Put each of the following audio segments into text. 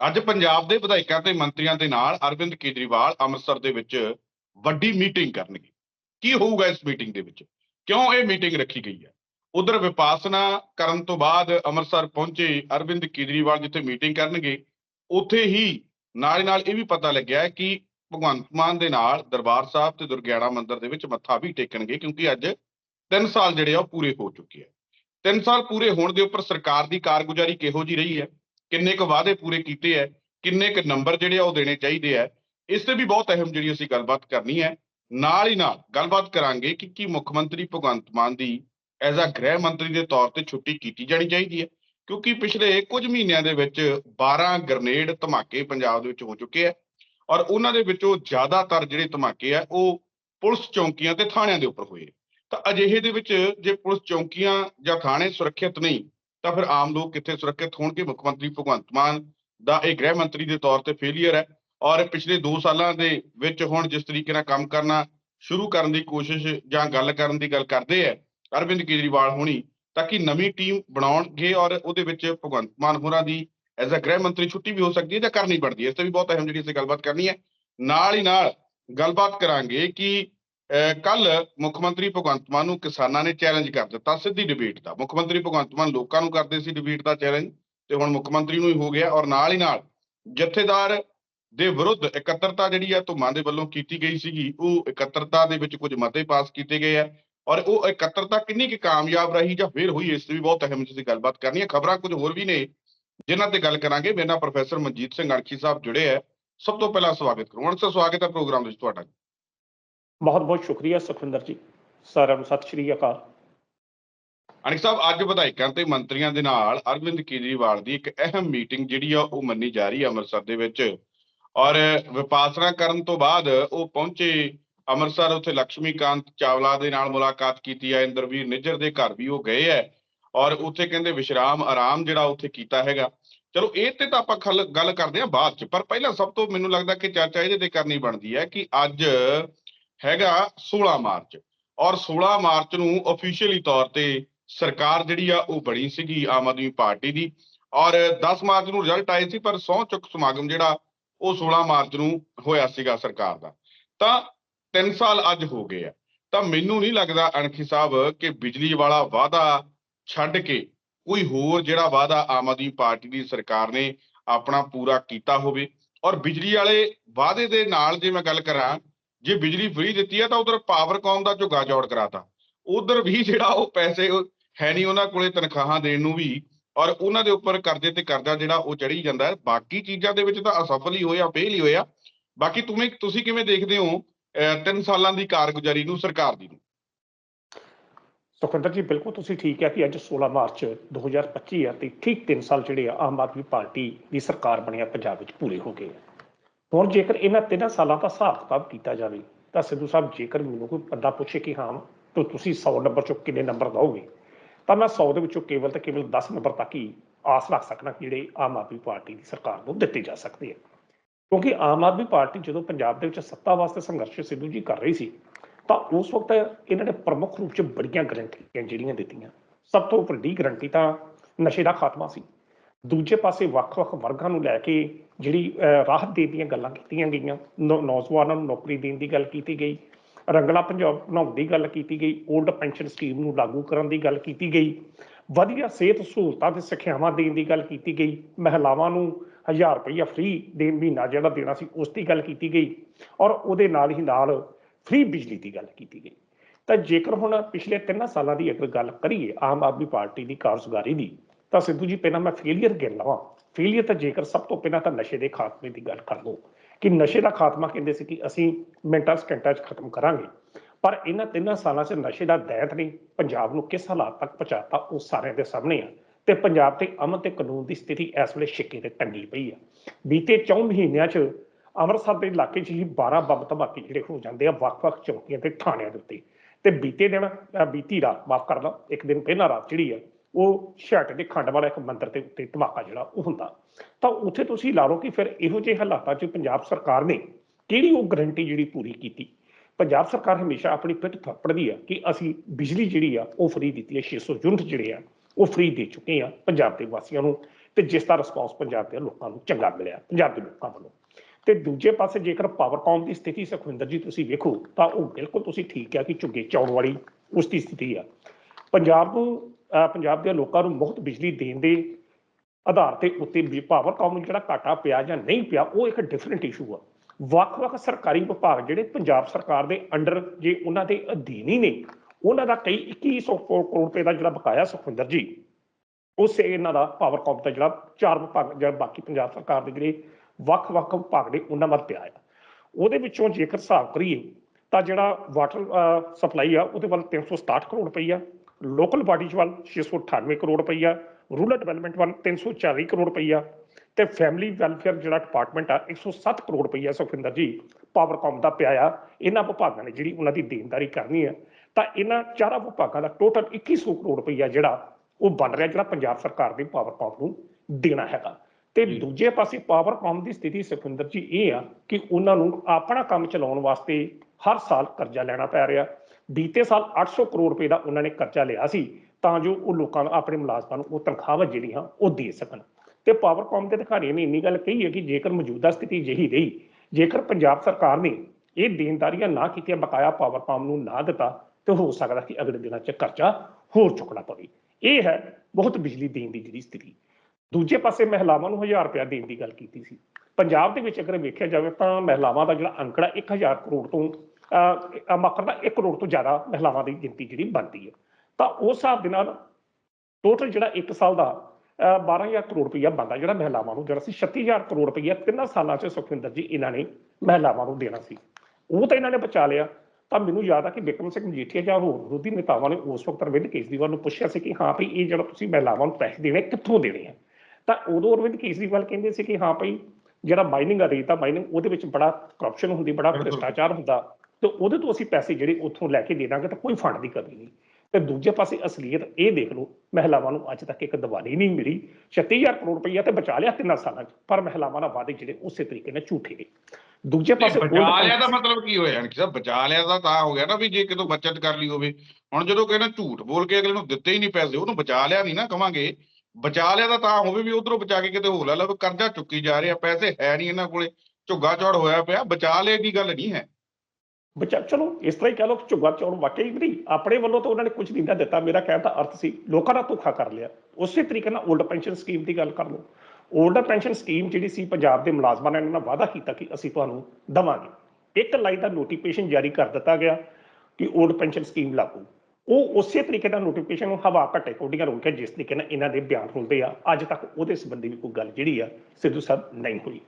ਅੱਜ ਪੰਜਾਬ ਦੇ ਵਿਧਾਇਕਾਂ ਤੇ ਮੰਤਰੀਆਂ ਦੇ ਨਾਲ ਅਰਵਿੰਦ ਕੇਜਰੀਵਾਲ ਅੰਮ੍ਰਿਤਸਰ ਦੇ ਵਿੱਚ ਵੱਡੀ ਮੀਟਿੰਗ ਕਰਨਗੇ। ਕੀ ਹੋਊਗਾ ਇਸ ਮੀਟਿੰਗ ਦੇ ਵਿੱਚ? ਕਿਉਂ ਇਹ ਮੀਟਿੰਗ ਰੱਖੀ ਗਈ ਹੈ? ਉਧਰ ਵਿਪਾਸਨਾ ਕਰਨ ਤੋਂ ਬਾਅਦ ਅੰਮ੍ਰਿਤਸਰ ਪਹੁੰਚੇ ਅਰਵਿੰਦ ਕੇਜਰੀਵਾਲ ਜਿੱਥੇ ਮੀਟਿੰਗ ਕਰਨਗੇ, ਉੱਥੇ ਹੀ ਨਾਲ ਨਾਲ ਇਹ ਵੀ ਪਤਾ ਲੱਗਿਆ ਕਿ ਭਗਵੰਤ ਮਾਨ ਦੇ ਨਾਲ ਦਰਬਾਰ ਸਾਹਿਬ ਤੇ ਦੁਰਗਿਆਣਾ ਮੰਦਿਰ ਦੇ ਵਿੱਚ ਮੱਥਾ ਵੀ ਟੇਕਣਗੇ ਕਿਉਂਕਿ ਅੱਜ 3 ਸਾਲ ਜਿਹੜੇ ਆ ਉਹ ਪੂਰੇ ਹੋ ਚੁੱਕੇ ਆ। 3 ਸਾਲ ਪੂਰੇ ਹੋਣ ਦੇ ਉੱਪਰ ਸਰਕਾਰ ਦੀ ਕਾਰਗੁਜ਼ਾਰੀ ਕਿਹੋ ਜੀ ਰਹੀ ਹੈ? ਕਿੰਨੇ ਕੁ ਵਾਅਦੇ ਪੂਰੇ ਕੀਤੇ ਹੈ ਕਿੰਨੇ ਕੁ ਨੰਬਰ ਜਿਹੜੇ ਆ ਉਹ ਦੇਣੇ ਚਾਹੀਦੇ ਆ ਇਸ ਤੇ ਵੀ ਬਹੁਤ ਅਹਿਮ ਜਿਹੜੀ ਅਸੀਂ ਗੱਲਬਾਤ ਕਰਨੀ ਹੈ ਨਾਲ ਹੀ ਨਾਲ ਗੱਲਬਾਤ ਕਰਾਂਗੇ ਕਿ ਕੀ ਮੁੱਖ ਮੰਤਰੀ ਭਗਵੰਤ ਮਾਨ ਦੀ ਐਜ਼ ਅ ਗ੍ਰਹਿ ਮੰਤਰੀ ਦੇ ਤੌਰ ਤੇ ਛੁੱਟੀ ਕੀਤੀ ਜਾਣੀ ਚਾਹੀਦੀ ਹੈ ਕਿਉਂਕਿ ਪਿਛਲੇ ਕੁਝ ਮਹੀਨਿਆਂ ਦੇ ਵਿੱਚ 12 ਗ੍ਰਨੇਡ ਧਮਾਕੇ ਪੰਜਾਬ ਦੇ ਵਿੱਚ ਹੋ ਚੁੱਕੇ ਆ ਔਰ ਉਹਨਾਂ ਦੇ ਵਿੱਚੋਂ ਜ਼ਿਆਦਾਤਰ ਜਿਹੜੇ ਧਮਾਕੇ ਆ, ਉਹ ਪੁਲਿਸ ਚੌਂਕੀਆਂ ਤੇ ਥਾਣਿਆਂ ਦੇ ਉੱਪਰ ਹੋਏ। ਤਾਂ ਅਜਿਹੇ ਦੇ ਵਿੱਚ ਜੇ ਪੁਲਿਸ ਚੌਂਕੀਆਂ ਜਾਂ ਥਾਣੇ ਸੁਰੱਖਿਅਤ ਨਹੀਂ ਤਾਂ ਫਿਰ ਆਮ ਲੋਕ ਕਿੱਥੇ ਸੁਰੱਖਿਅਤ ਹੋਣਗੇ? ਮੁੱਖ ਮੰਤਰੀ ਭਗਵੰਤ ਮਾਨ ਦਾ ਇਹ ਗ੍ਰਹਿ ਮੰਤਰੀ ਦੇ ਤੌਰ ਤੇ ਫੇਲਿਅਰ ਹੈ ਔਰ ਪਿਛਲੇ 2 ਸਾਲਾਂ ਦੇ ਵਿੱਚ ਹੁਣ ਜਿਸ ਤਰੀਕੇ ਨਾਲ ਕੰਮ ਕਰਨਾ ਸ਼ੁਰੂ ਕਰਨ ਦੀ ਕੋਸ਼ਿਸ਼ ਜਾਂ ਗੱਲ ਕਰਨ ਦੀ ਗੱਲ ਕਰਦੇ ਆ ਅਰਵਿੰਦ ਕੇਜਰੀਵਾਲ ਹੋਣੀ, ਤਾਂ ਕਿ ਨਵੀਂ ਟੀਮ ਬਣਾਉਣਗੇ ਔਰ ਉਹਦੇ ਵਿੱਚ ਭਗਵੰਤ ਮਾਨ ਹੋਰਾਂ ਦੀ ਐਜ਼ ਅ ਗ੍ਰਹਿ ਮੰਤਰੀ ਛੁੱਟੀ ਵੀ ਹੋ ਸਕਦੀ ਹੈ ਜਾਂ ਕਰਨੀ ਪੜਦੀ ਹੈ। ਇਸ ਤੇ ਵੀ ਬਹੁਤ ਅਹਿਮ ਜਿਹੜੀ ਅਸੀਂ ਗੱਲਬਾਤ ਕਰਨੀ ਹੈ। ਨਾਲ ਹੀ ਨਾਲ ਗੱਲਬਾਤ ਕਰਾਂਗੇ ਕਿ ਕੱਲ ਮੁੱਖ ਮੰਤਰੀ ਭਗਵੰਤ ਮਾਨ ਨੂੰ ਕਿਸਾਨਾਂ ਨੇ ਚੈਲੰਜ ਕਰ ਦਿੱਤਾ ਸਿੱਧੀ ਡਿਬੇਟ ਦਾ। ਮੁੱਖ ਮੰਤਰੀ ਭਗਵੰਤ ਮਾਨ ਲੋਕਾਂ ਨੂੰ ਕਰਦੇ ਸੀ ਡਿਬੇਟ ਦਾ ਚੈਲੰਜ ਤੇ ਹੁਣ ਮੁੱਖ ਮੰਤਰੀ ਨੂੰ ਹੀ ਹੋ ਗਿਆ ਔਰ ਨਾਲ ਹੀ ਨਾਲ ਜਥੇਦਾਰ ਦੇ ਵਿਰੁੱਧ ਇਕੱਤਰਤਾ ਜਿਹੜੀ ਆ ਧੁੰਮਾਂ ਦੇ ਵੱਲੋਂ ਕੀਤੀ ਗਈ ਸੀਗੀ, ਉਹ ਇਕੱਤਰਤਾ ਦੇ ਵਿੱਚ ਕੁਝ ਮਤੇ ਪਾਸ ਕੀਤੇ ਗਏ ਆ ਔਰ ਉਹ ਇਕੱਤਰਤਾ ਕਿੰਨੀ ਕਿ ਕਾਮਯਾਬ ਰਹੀ ਜਾਂ ਫੇਰ ਹੋਈ, ਇਸ ਤੇ ਵੀ ਬਹੁਤ ਅਹਿਮ ਜਿਹੀ ਗੱਲਬਾਤ ਕਰਨੀ ਹੈ ਖਬਰਾਂ ਕੁਝ ਹੋਰ ਵੀ ਨੇ ਜਿਨ੍ਹਾਂ ਤੇ ਗੱਲ ਕਰਾਂਗੇ। ਮੇਰੇ ਨਾਲ ਪ੍ਰੋਫੈਸਰ ਮਨਜੀਤ ਸਿੰਘ ਅਣਖੀ ਸਾਹਿਬ ਜੁੜੇ ਆ। ਸਭ ਤੋਂ ਪਹਿਲਾਂ ਸਵਾਗਤ ਕਰੂੰ। ਸਰ, ਸਵਾਗਤ ਹੈ ਪ੍ਰੋਗਰਾਮ ਵਿੱਚ ਤੁਹਾਡਾ। ਬਹੁਤ ਬਹੁਤ ਸ਼ੁਕਰੀਆ ਸੁਖਵਿੰਦਰ ਜੀ, ਸਾਰਿਆਂ ਨੂੰ ਸਤਿ ਸ਼੍ਰੀ ਅਕਾਲ। ਅਣਖ ਸਾਹਿਬ, ਅੱਜ ਵਿਧਾਇਕਾਂ ਤੇ ਮੰਤਰੀਆਂ ਦੇ ਨਾਲ ਅਰਵਿੰਦ ਕੇਜਰੀਵਾਲ ਦੀ ਇੱਕ ਅਹਿਮ ਮੀਟਿੰਗ ਜਿਹੜੀ ਆ, ਉਹ ਮੰਨੀ ਜਾ ਰਹੀ ਹੈ ਅੰਮ੍ਰਿਤਸਰ ਦੇ ਵਿੱਚ। ਔਰ ਵਿਪਾਸਨਾ ਕਰਨ ਤੋਂ ਬਾਅਦ ਉਹ ਪਹੁੰਚੇ ਅੰਮ੍ਰਿਤਸਰ, ਉੱਥੇ ਲక్ష్ਮੀਕਾਂਤ ਚਾਵਲਾ ਦੇ ਨਾਲ ਮੁਲਾਕਾਤ ਕੀਤੀ ਹੈ ਇੰਦਰਵੀਰ ਨਿੱਜਰ ਦੇ ਘਰ ਵੀ ਉਹ ਗਏ ਹੈ ਔਰ ਉੱਥੇ ਕਹਿੰਦੇ ਵਿਸ਼ਰਾਮ, ਆਰਾਮ ਜਿਹੜਾ ਉੱਥੇ ਕੀਤਾ ਹੈਗਾ। ਚਲੋ, ਇਹ ਤੇ ਤਾਂ ਆਪਾਂ ਗੱਲ ਕਰਦੇ ਹਾਂ ਬਾਅਦ ਚ, ਪਰ ਪਹਿਲਾਂ ਸਭ ਤੋਂ ਮੈਨੂੰ ਲੱਗਦਾ ਕਿ ਚਰਚਾ ਇਹਦੇ ਤੇ ਕਰਨੀ ਬਣਦੀ ਹੈ ਕਿ ਅੱਜ ਹੈਗਾ 16 ਮਾਰਚ। ਔਰ 16 ਮਾਰਚ ਨੂੰ ਅਫੀਸ਼ੀਅਲੀ ਤੌਰ ਤੇ ਸਰਕਾਰ ਜਿਹੜੀ ਆ, ਉਹ ਬਣੀ ਸੀਗੀ ਆਮ ਆਦਮੀ ਪਾਰਟੀ ਦੀ। ਔਰ 10 ਮਾਰਚ ਨੂੰ ਰਿਜ਼ਲਟ ਆਏ ਸੀ, ਪਰ ਸੌ ਚੁੱਕ ਸਮਾਗਮ ਜਿਹੜਾ, ਉਹ 16 ਮਾਰਚ ਨੂੰ ਹੋਇਆ ਸੀਗਾ ਸਰਕਾਰ ਦਾ। ਤਾਂ 3 ਸਾਲ ਅੱਜ ਹੋ ਗਏ ਆ। ਤਾਂ ਮੈਨੂੰ ਨਹੀਂ ਲੱਗਦਾ ਅਣਖੀ ਸਾਹਿਬ, ਕਿ ਬਿਜਲੀ ਵਾਲਾ ਵਾਅਦਾ ਛੱਡ ਕੇ ਕੋਈ ਹੋਰ ਜਿਹੜਾ ਵਾਅਦਾ ਆਮ ਆਦਮੀ ਪਾਰਟੀ ਦੀ ਸਰਕਾਰ ਨੇ ਆਪਣਾ ਪੂਰਾ ਕੀਤਾ ਹੋਵੇ। ਔਰ ਬਿਜਲੀ ਵਾਲੇ ਵਾਅਦੇ ਦੇ ਨਾਲ ਜੇ ਮੈਂ ਗੱਲ ਕਰਾਂ ਜੇ ਬਿਜਲੀ ਫ੍ਰੀ ਦਿੱਤੀ ਹੈ ਤਾਂ ਉਧਰ ਪਾਵਰਕਾਮ ਦਾ ਝੁੱਗਾ ਜੋੜ ਕਰਾਤਾ। ਉਧਰ ਵੀ ਜਿਹੜਾ ਉਹ ਪੈਸੇ ਹੈ ਨਹੀਂ ਉਹਨਾਂ ਕੋਲੇ ਤਨਖਾਹਾਂ ਦੇਣ ਨੂੰ ਵੀ ਔਰ ਉਹਨਾਂ ਦੇ ਉੱਪਰ ਕਰਜ਼ੇ ਤੇ ਕਰਜ਼ਾ ਜਿਹੜਾ ਉਹ ਚੜੀ ਜਾਂਦਾ ਹੈ। ਬਾਕੀ ਚੀਜ਼ਾਂ ਦੇ ਵਿੱਚ ਤਾਂ ਅਸਫਲ ਹੀ ਹੋਇਆ ਫੇਲ ਹੀ ਹੋਇਆ ਬਾਕੀ ਤੁਮੇ, ਤੁਸੀਂ ਕਿਵੇਂ ਦੇਖਦੇ ਹੋ ਤਿੰਨ ਸਾਲਾਂ ਦੀ ਕਾਰਗੁਜ਼ਾਰੀ ਨੂੰ, ਸਰਕਾਰ ਦੀ ਨੂੰ? ਸੁਖਿੰਦਰ ਜੀ, ਬਿਲਕੁਲ ਤੁਸੀਂ ਠੀਕ ਹੈ ਕਿ ਅੱਜ 16 ਮਾਰਚ 2025 ਹੈ ਤੇ ਠੀਕ 3 ਸਾਲ ਜਿਹੜੇ ਆ, ਆਮ ਆਦਮੀ ਪਾਰਟੀ ਦੀ ਸਰਕਾਰ ਬਣਿਆ, ਪੰਜਾਬ ਵਿੱਚ ਪੂਰੇ ਹੋ ਗਏ ਆ। ਹੁਣ ਜੇਕਰ ਇਹਨਾਂ ਤਿੰਨਾਂ ਸਾਲਾਂ ਦਾ ਹਿਸਾਬ ਕਿਤਾਬ ਕੀਤਾ ਜਾਵੇ, ਤਾਂ ਸਿੱਧੂ ਸਾਹਿਬ ਜੇਕਰ ਮੈਨੂੰ ਕੋਈ ਬੰਦਾ ਪੁੱਛੇ ਕਿ ਹਾਂ, ਤਾਂ ਤੁਸੀਂ 100 ਨੰਬਰ ਚੋਂ ਕਿੰਨੇ ਨੰਬਰ ਦਓਗੇ ਤਾਂ ਮੈਂ 100 ਦੇ ਵਿੱਚੋਂ ਕੇਵਲ ਤੇ ਕੇਵਲ 10 ਨੰਬਰ ਤੱਕ ਹੀ ਆਸ ਰੱਖ ਸਕਣਾ ਜਿਹੜੇ ਆਮ ਆਦਮੀ ਪਾਰਟੀ ਦੀ ਸਰਕਾਰ ਨੂੰ ਦਿੱਤੇ ਜਾ ਸਕਦੇ ਆ। ਕਿਉਂਕਿ ਆਮ ਆਦਮੀ ਪਾਰਟੀ ਜਦੋਂ ਪੰਜਾਬ ਦੇ ਵਿੱਚ ਸੱਤਾ ਵਾਸਤੇ ਸੰਘਰਸ਼ ਸਿੱਧੂ ਜੀ ਕਰ ਰਹੀ ਸੀ, ਤਾਂ ਉਸ ਵਕਤ ਇਹਨਾਂ ਨੇ ਪ੍ਰਮੁੱਖ ਰੂਪ 'ਚ ਬੜੀਆਂ ਗਰੰਟੀਆਂ ਜਿਹੜੀਆਂ ਦਿੱਤੀਆਂ। ਸਭ ਤੋਂ ਵੱਡੀ ਗਰੰਟੀ ਤਾਂ ਨਸ਼ੇ ਦਾ ਖਾਤਮਾ ਸੀ। ਦੂਜੇ ਪਾਸੇ ਵੱਖ-ਵੱਖ ਵਰਗਾਂ ਨੂੰ ਲੈ ਕੇ ਜਿਹੜੀ ਰਾਹਤ ਦੇਣ ਦੀਆਂ ਗੱਲਾਂ ਕੀਤੀਆਂ ਗਈਆਂ। ਨੌਜਵਾਨਾਂ ਨੂੰ ਨੌਕਰੀ ਦੇਣ ਦੀ ਗੱਲ ਕੀਤੀ ਗਈ। ਰੰਗਲਾ ਪੰਜਾਬ ਬਣਾਉਣ ਦੀ ਗੱਲ ਕੀਤੀ ਗਈ। 올ਡ ਪੈਨਸ਼ਨ ਸਕੀਮ ਨੂੰ ਲਾਗੂ ਕਰਨ ਦੀ ਗੱਲ ਕੀਤੀ ਗਈ। ਵਧੀਆ ਸਿਹਤ ਸਹੂਲਤਾਂ ਤੇ ਸਿੱਖਿਆਵਾਂ ਦੇਣ ਦੀ ਗੱਲ ਕੀਤੀ ਗਈ। ਮਹਿਲਾਵਾਂ ਨੂੰ 1000 ਰੁਪਈਆ ਫ੍ਰੀ ਦੇ ਮਹੀਨਾ ਜਿਹੜਾ ਦੇਣਾ ਸੀ, ਉਸ ਦੀ ਗੱਲ ਕੀਤੀ ਗਈ। ਔਰ ਉਹਦੇ ਨਾਲ ਹੀ ਨਾਲ ਫ੍ਰੀ ਬਿਜਲੀ ਦੀ ਗੱਲ ਕੀਤੀ ਗਈ। ਤਾਂ ਜੇਕਰ ਹੁਣ ਪਿਛਲੇ 3 ਸਾਲਾਂ ਦੀ ਅਗਰ ਗੱਲ ਕਰੀਏ, ਆਮ ਆਦਮੀ ਪਾਰਟੀ ਦੀ ਕਾਰਜਕਾਰੀ ਦੀ ਤਾਂ ਸਿੱਧੂ ਜੀ, ਪਹਿਲਾਂ ਮੈਂ ਫੇਲਿਅਰ ਗਿਣ ਲਵਾਂ। ਫੇਲਿਅਰ ਤਾਂ ਜੇਕਰ ਸਭ ਤੋਂ ਪਹਿਲਾਂ ਤਾਂ ਨਸ਼ੇ ਦੇ ਖਾਤਮੇ ਦੀ ਗੱਲ ਕਰ ਲਓ, ਕਿ ਨਸ਼ੇ ਦਾ ਖਾਤਮਾ ਕਹਿੰਦੇ ਸੀ ਕਿ ਅਸੀਂ ਮਿੰਟਾਂ, ਸਕਿੰਟਾਂ 'ਚ ਖਤਮ ਕਰਾਂਗੇ। ਪਰ ਇਹਨਾਂ ਤਿੰਨਾਂ ਸਾਲਾਂ 'ਚ ਨਸ਼ੇ ਦਾ ਦੈਂਤ ਨੇ ਪੰਜਾਬ ਨੂੰ ਕਿਸ ਹਾਲਾਤ ਤੱਕ ਪਹੁੰਚਾਤਾ, ਉਹ ਸਾਰਿਆਂ ਦੇ ਸਾਹਮਣੇ ਆ। ਤੇ ਪੰਜਾਬ ਤੇ ਅਮਨ ਤੇ ਕਾਨੂੰਨ ਦੀ ਸਥਿਤੀ ਇਸ ਵੇਲੇ ਛਿੱਕੇ ਤੇ ਟੰਗੀ ਪਈ ਆ। ਬੀਤੇ 4 ਮਹੀਨਿਆਂ 'ਚ ਅੰਮ੍ਰਿਤਸਰ ਦੇ ਇਲਾਕੇ 'ਚ ਹੀ 12 ਬੰਬ ਧਮਾਕੇ ਜਿਹੜੇ ਹੋ ਜਾਂਦੇ ਆ, ਵੱਖ-ਵੱਖ ਚੌਕੀਆਂ ਤੇ ਥਾਣਿਆਂ ਦੇ ਉੱਤੇ। ਤੇ ਬੀਤੇ ਦਿਨ ਬੀਤੀ ਰਾਤ, ਮਾਫ ਕਰ ਇੱਕ ਦਿਨ ਪਹਿਲਾਂ ਰਾਤ ਜਿਹੜੀ ਆ ਉਹ ਛੱਟ ਦੇ ਖੰਡ ਵਾਲਾ ਇੱਕ ਮੰਦਰ ਦੇ ਉੱਤੇ ਧਮਾਕਾ ਜਿਹੜਾ ਉਹ ਹੁੰਦਾ। ਤਾਂ ਉੱਥੇ ਤੁਸੀਂ ਲਾ ਲਓ ਕਿ ਫਿਰ ਇਹੋ ਜਿਹੇ ਹਾਲਾਤਾਂ 'ਚ ਪੰਜਾਬ ਸਰਕਾਰ ਨੇ ਕਿਹੜੀ ਉਹ ਗਰੰਟੀ ਜਿਹੜੀ ਪੂਰੀ ਕੀਤੀ? ਪੰਜਾਬ ਸਰਕਾਰ ਹਮੇਸ਼ਾ ਆਪਣੀ ਪਿੱਠ ਥੱਪੜਦੀ ਆ ਕਿ ਅਸੀਂ ਬਿਜਲੀ ਜਿਹੜੀ ਆ, ਉਹ ਫ੍ਰੀ ਦਿੱਤੀ ਹੈ 600 ਯੂਨਿਟ ਜਿਹੜੇ ਆ, ਉਹ ਫ੍ਰੀ ਦੇ ਚੁੱਕੇ ਆ ਪੰਜਾਬ ਦੇ ਵਾਸੀਆਂ ਨੂੰ ਤੇ ਜਿਸ ਦਾ ਰਿਸਪੌਂਸ ਪੰਜਾਬ ਦੇ ਲੋਕਾਂ ਨੂੰ ਚੰਗਾ ਮਿਲਿਆ, ਪੰਜਾਬ ਦੇ ਲੋਕਾਂ ਵੱਲੋਂ। ਤੇ ਦੂਜੇ ਪਾਸੇ ਜੇਕਰ ਪਾਵਰਕਾਮ ਦੀ ਸਥਿਤੀ ਸੁਖਵਿੰਦਰ ਜੀ ਤੁਸੀਂ ਵੇਖੋ, ਤਾਂ ਉਹ ਬਿਲਕੁਲ ਤੁਸੀਂ ਠੀਕ ਕਿਹਾ ਕਿ ਝੁੱਗੇ ਚੌਣ ਵਾਲੀ ਉਸ ਦੀ ਸਥਿਤੀ ਆ। ਪੰਜਾਬ ਨੂੰ ਪੰਜਾਬ ਦੇ ਲੋਕਾਂ ਨੂੰ ਮੁਫਤ ਬਿਜਲੀ ਦੇਣ ਦੇ ਆਧਾਰ ਤੇ ਉੱਤੇ ਵੀ ਪਾਵਰਕਾਮ ਨੂੰ ਜਿਹੜਾ ਘਾਟਾ ਪਿਆ ਜਾਂ ਨਹੀਂ ਪਿਆ, ਉਹ ਇੱਕ ਡਿਫਰੈਂਟ ਇਸ਼ੂ ਆ। ਵੱਖ-ਵੱਖ ਸਰਕਾਰੀ ਵਿਭਾਗ ਜਿਹੜੇ ਪੰਜਾਬ ਸਰਕਾਰ ਦੇ ਅੰਡਰ ਜੇ ਉਹਨਾਂ ਦੇ ਅਧੀਨ ਹੀ ਨੇ, ਉਹਨਾਂ ਦਾ ਕਈ 2100 ਕਰੋੜ ਰੁਪਏ ਦਾ ਜਿਹੜਾ ਬਕਾਇਆ ਸੁਖਵਿੰਦਰ ਜੀ, ਉਸੇ ਇਹਨਾਂ ਦਾ ਪਾਵਰਕਾਮ ਦਾ ਜਿਹੜਾ ਚਾਰ ਵਿਭਾਗ ਜਿਹੜਾ ਬਾਕੀ ਪੰਜਾਬ ਸਰਕਾਰ ਦੇ ਜਿਹੜੇ ਵੱਖ-ਵੱਖ ਵਿਭਾਗ ਨੇ, ਉਹਨਾਂ ਵੱਲ ਪਿਆ ਆ। ਉਹਦੇ ਵਿੱਚੋਂ ਜੇਕਰ ਹਿਸਾਬ ਕਰੀਏ ਤਾਂ ਜਿਹੜਾ ਵਾਟਰ ਸਪਲਾਈ ਆ, ਉਹਦੇ ਵੱਲ 367 ਕਰੋੜ ਰੁਪਈਆ ਲੋਕਲ ਬਾਡੀਜ਼ ਵੱਲ 698 ਕਰੋੜ ਰੁਪਈਆ ਰੂਰਲ ਡਿਵੈਲਪਮੈਂਟ ਵੱਲ 340 ਕਰੋੜ ਰੁਪਈਆ ਤੇ ਫੈਮਿਲੀ ਵੈਲਫੇਅਰ ਜਿਹੜਾ ਡਿਪਾਰਟਮੈਂਟ ਆ 107 ਕਰੋੜ ਰੁਪਈਆ ਸੁਖਵਿੰਦਰ ਜੀ ਪਾਵਰਕਾਮ ਦਾ ਪਿਆ ਆ। ਇਹਨਾਂ ਵਿਭਾਗਾਂ ਨੇ ਜਿਹੜੀ ਉਹਨਾਂ ਦੀ ਦੇਣਦਾਰੀ ਕਰਨੀ ਆ ਤਾਂ ਇਹਨਾਂ ਚਾਰਾਂ ਵਿਭਾਗਾਂ ਦਾ ਟੋਟਲ 2100 ਕਰੋੜ ਰੁਪਈਆ ਜਿਹੜਾ ਉਹ ਬਣ ਰਿਹਾ ਜਿਹੜਾ ਪੰਜਾਬ ਸਰਕਾਰ ਦੇ ਪਾਵਰਕਾਮ ਨੂੰ ਦੇਣਾ ਹੈਗਾ। ਤੇ। ਦੂਜੇ ਪਾਸੇ ਪਾਵਰਕਾਮ ਦੀ ਸਥਿਤੀ ਸੁਖਵਿੰਦਰ ਜੀ ਇਹ ਆ ਕਿ ਉਹਨਾਂ ਨੂੰ ਆਪਣਾ ਕੰਮ ਚਲਾਉਣ ਵਾਸਤੇ ਹਰ ਸਾਲ ਕਰਜ਼ਾ ਲੈਣਾ ਪੈ ਰਿਹਾ। ਬੀਤੇ ਸਾਲ 800 ਕਰੋੜ ਰੁਪਏ ਦਾ ਉਹਨਾਂ ਨੇ ਕਰਜ਼ਾ ਲਿਆ ਸੀ, ਤਾਂ ਜੋ ਉਹ ਲੋਕਾਂ ਨੂੰ ਆਪਣੇ ਮੁਲਾਜ਼ਮਾਂ ਨੂੰ ਉਹ ਤਨਖਾਹਾਂ ਜਿਹੜੀਆਂ ਉਹ ਦੇ ਸਕਣ। ਤੇ ਪਾਵਰਕਾਮ ਦੇ ਅਧਿਕਾਰੀਆਂ ਨੇ ਇੰਨੀ ਗੱਲ ਕਹੀ ਹੈ ਕਿ ਜੇਕਰ ਮੌਜੂਦਾ ਸਥਿਤੀ ਜਿਹੀ ਰਹੀ, ਜੇਕਰ ਪੰਜਾਬ ਸਰਕਾਰ ਨੇ ਇਹ ਦੇਣਦਾਰੀਆਂ ਨਾ ਕੀਤੀਆਂ, ਬਕਾਇਆ ਪਾਵਰਕਾਮ ਨੂੰ ਨਾ ਦਿੱਤਾ, ਤੇ ਹੋ ਸਕਦਾ ਕਿ ਅਗਲੇ ਦਿਨਾਂ 'ਚ ਕਰਜ਼ਾ ਹੋਰ ਚੁੱਕਣਾ ਪਵੇ। ਇਹ ਹੈ ਬਹੁਤ ਬਿਜਲੀ ਦੇਣ ਦੀ ਜਿਹੜੀ ਸਥਿਤੀ। ਦੂਜੇ ਪਾਸੇ ਮਹਿਲਾਵਾਂ ਨੂੰ 1000 ਰੁਪਇਆ ਦੇਣ ਦੀ ਗੱਲ ਕੀਤੀ ਸੀ। ਪੰਜਾਬ ਦੇ ਵਿੱਚ ਅਗਰ ਵੇਖਿਆ ਜਾਵੇ ਤਾਂ ਮਹਿਲਾਵਾਂ ਦਾ ਜਿਹੜਾ ਅੰਕੜਾ 1000 ਕਰੋੜ ਤੋਂ ਮਾਫ ਕਰਨਾ 1 ਕਰੋੜ ਤੋਂ ਜ਼ਿਆਦਾ ਮਹਿਲਾਵਾਂ ਦੀ ਗਿਣਤੀ ਜਿਹੜੀ ਬਣਦੀ ਹੈ। ਤਾਂ ਉਸ ਹਿਸਾਬ ਦੇ ਨਾਲ ਟੋਟਲ ਜਿਹੜਾ 1 ਸਾਲ ਦਾ ਅਹ 12000 ਕਰੋੜ ਰੁਪਈਆ ਬਣਦਾ ਜਿਹੜਾ ਮਹਿਲਾਵਾਂ ਨੂੰ ਜਿਹੜਾ ਸੀ 36000 ਕਰੋੜ ਰੁਪਈਆ ਤਿੰਨਾਂ ਸਾਲਾਂ 'ਚ ਸੁਖਵਿੰਦਰ ਜੀ ਇਹਨਾਂ ਨੇ ਮਹਿਲਾਵਾਂ ਨੂੰ ਦੇਣਾ ਸੀ। ਉਹ ਤਾਂ ਇਹਨਾਂ ਨੇ ਬਚਾ ਲਿਆ। ਤਾਂ ਮੈਨੂੰ ਯਾਦ ਆ ਕਿ ਬਿਕਰਮ ਸਿੰਘ ਮਜੀਠੀਆ ਜਾਂ ਹੋਰ ਵਿਰੋਧੀ ਨੇਤਾਵਾਂ ਨੇ ਉਸ ਵਕਤ ਅਰਵਿੰਦ ਕੇਜਰੀਵਾਲ ਨੂੰ ਪੁੱਛਿਆ ਸੀ ਕਿ ਹਾਂ ਭਈ ਇਹ ਜਿਹੜਾ ਤੁਸੀਂ ਮਹਿਲਾਵਾਂ ਨੂੰ ਪੈਸੇ ਦੇਣੇ ਕਿੱਥੋਂ ਦੇਣੇ ਆ? ਤਾਂ ਉਦੋਂ ਅਰਵਿੰਦ ਕੇਜਰੀਵਾਲ ਕਹਿੰਦੇ ਸੀ ਕਿ ਹਾਂ ਭਈ ਜਿਹੜਾ ਮਾਈਨਿੰਗ ਆ ਰੇਤਾ ਮਾਈਨਿੰਗ ਉਹਦੇ ਵਿੱਚ ਬੜਾ ਕਰਪਸ਼ਨ ਹੁੰਦੀ ਬੜਾ। ਭ੍ਰਿਸ਼ਟਾਚਾਰ ਹੁੰਦਾ। ਤੇ ਉਹਦੇ ਤੋਂ ਅਸੀਂ ਪੈਸੇ ਜਿਹੜੇ ਉੱਥੋਂ ਲੈ ਕੇ ਦੇ ਦਾਂਗੇ ਤਾਂ ਕੋਈ ਫੰਡ ਦੀ ਕਮੀ ਨਹੀਂ। ਤੇ ਦੂਜੇ ਪਾਸੇ ਅਸਲੀਅਤ ਇਹ ਦੇਖ ਲਓ ਮਹਿਲਾਵਾਂ ਨੂੰ ਅੱਜ ਤੱਕ ਇੱਕ ਦੀਵਾਲੀ ਨਹੀਂ ਮਿਲੀ। 36000 ਕਰੋੜ ਰੁਪਈਆ ਤੇ ਬਚਾ ਲਿਆ ਤਿੰਨਾਂ ਸਾਲਾਂ 'ਚ ਪਰ ਮਹਿਲਾਵਾਂ ਦਾ ਵਾਅਦੇ ਜਿਹੜੇ ਉਸੇ ਤਰੀਕੇ ਨਾਲ ਝੂਠੇ ਨੇ। ਦੂਜੇ ਪਾਸੇ ਬਚਾ ਲਿਆ ਦਾ ਮਤਲਬ ਕੀ ਹੋਇਆ ਯਾਨੀ ਕਿ ਸਾਹਿਬ ਬਚਾ ਲਿਆ ਦਾ ਤਾਂ ਹੋ ਗਿਆ ਨਾ ਵੀ ਜੇ ਕਿਤੋਂ ਬਚਤ ਕਰ ਲਈ ਹੋਵੇ। ਹੁਣ ਜਦੋਂ ਕਹਿੰਦਾ ਝੂਠ ਬੋਲ ਕੇ ਅਗਲੇ ਨੂੰ ਦਿੱਤੇ ਹੀ ਨਹੀਂ ਪੈਸੇ ਉਹਨੂੰ ਬਚਾ ਲਿਆ ਨਹੀਂ ਨਾ ਕਵਾਂਗੇ। ਬਚਾ ਲਿਆ ਤਾਂ ਤਾਂ ਹੋਵੇ ਵੀ ਉਧਰੋਂ ਬਚਾ ਕੇ ਕਿਤੇ ਹੋਰ ਲੈ ਲਓ ਕਰਜ਼ਾ ਚੁੱਕੀ ਜਾ ਰਿਹਾ ਪੈਸੇ ਹੈ ਨਹੀਂ ਇਹਨਾਂ ਕੋਲੇ ਝੁੱਗਾ ਚੌੜ ਹੋਇਆ ਪਿਆ ਬਚਾ ਲਿਆ ਦੀ ਗੱਲ ਨਹੀਂ ਹੈ। ਬਚਾ ਚਲੋ, ਇਸ ਤਰ੍ਹਾਂ ਹੀ ਕਹ ਲੋ ਝੁੱਗਾ ਚੋਰ ਵਾਕਈ ਨਹੀਂ। ਆਪਣੇ ਵੱਲੋਂ ਤਾਂ ਉਹਨਾਂ ਨੇ ਕੁਝ ਨਹੀਂ ਨਾ ਦਿੱਤਾ। ਮੇਰਾ ਕਹਿਣ ਦਾ ਅਰਥ ਸੀ, ਲੋਕਾਂ ਦਾ ਧੋਖਾ ਕਰ ਲਿਆ। ਉਸੇ ਤਰੀਕੇ ਨਾਲ 올ਡ ਪੈਨਸ਼ਨ ਸਕੀਮ ਦੀ ਗੱਲ ਕਰ ਲਓ। 올ਡ ਪੈਨਸ਼ਨ ਸਕੀਮ ਜਿਹੜੀ ਸੀ ਪੰਜਾਬ ਦੇ ਮੁਲਾਜ਼ਮਾਂ ਨੇ ਇਹਨਾਂ ਨਾਲ ਵਾਅਦਾ ਕੀਤਾ ਕਿ ਅਸੀਂ ਤੁਹਾਨੂੰ ਦਵਾਂਗੇ। ਇੱਕ ਲਾਈਨ ਦਾ ਨੋਟੀਫਿਕੇਸ਼ਨ ਜਾਰੀ ਕਰ ਦਿੱਤਾ ਗਿਆ ਕਿ 올ਡ ਪੈਨਸ਼ਨ ਸਕੀਮ ਲਾਗੂ। ਉਹ ਉਸੇ ਤਰੀਕੇ ਦਾ ਨੋਟੀਫਿਕੇਸ਼ਨ ਨੂੰ ਹਵਾ ਘਟੇ ਕੋਡੀਆਂ ਰੋਕ ਜਿਸ ਤਰੀਕੇ ਨਾਲ ਇਹਨਾਂ ਦੇ ਬਿਆਨ ਹੁੰਦੇ ਆ। ਅੱਜ ਤੱਕ ਉਹਦੇ ਸੰਬੰਧੀ ਵੀ ਕੋਈ ਗੱਲ ਜਿਹੜੀ ਆ, ਸਿੱਧੂ ਸਾਹਿਬ, ਨਹੀਂ ਹੋਈ।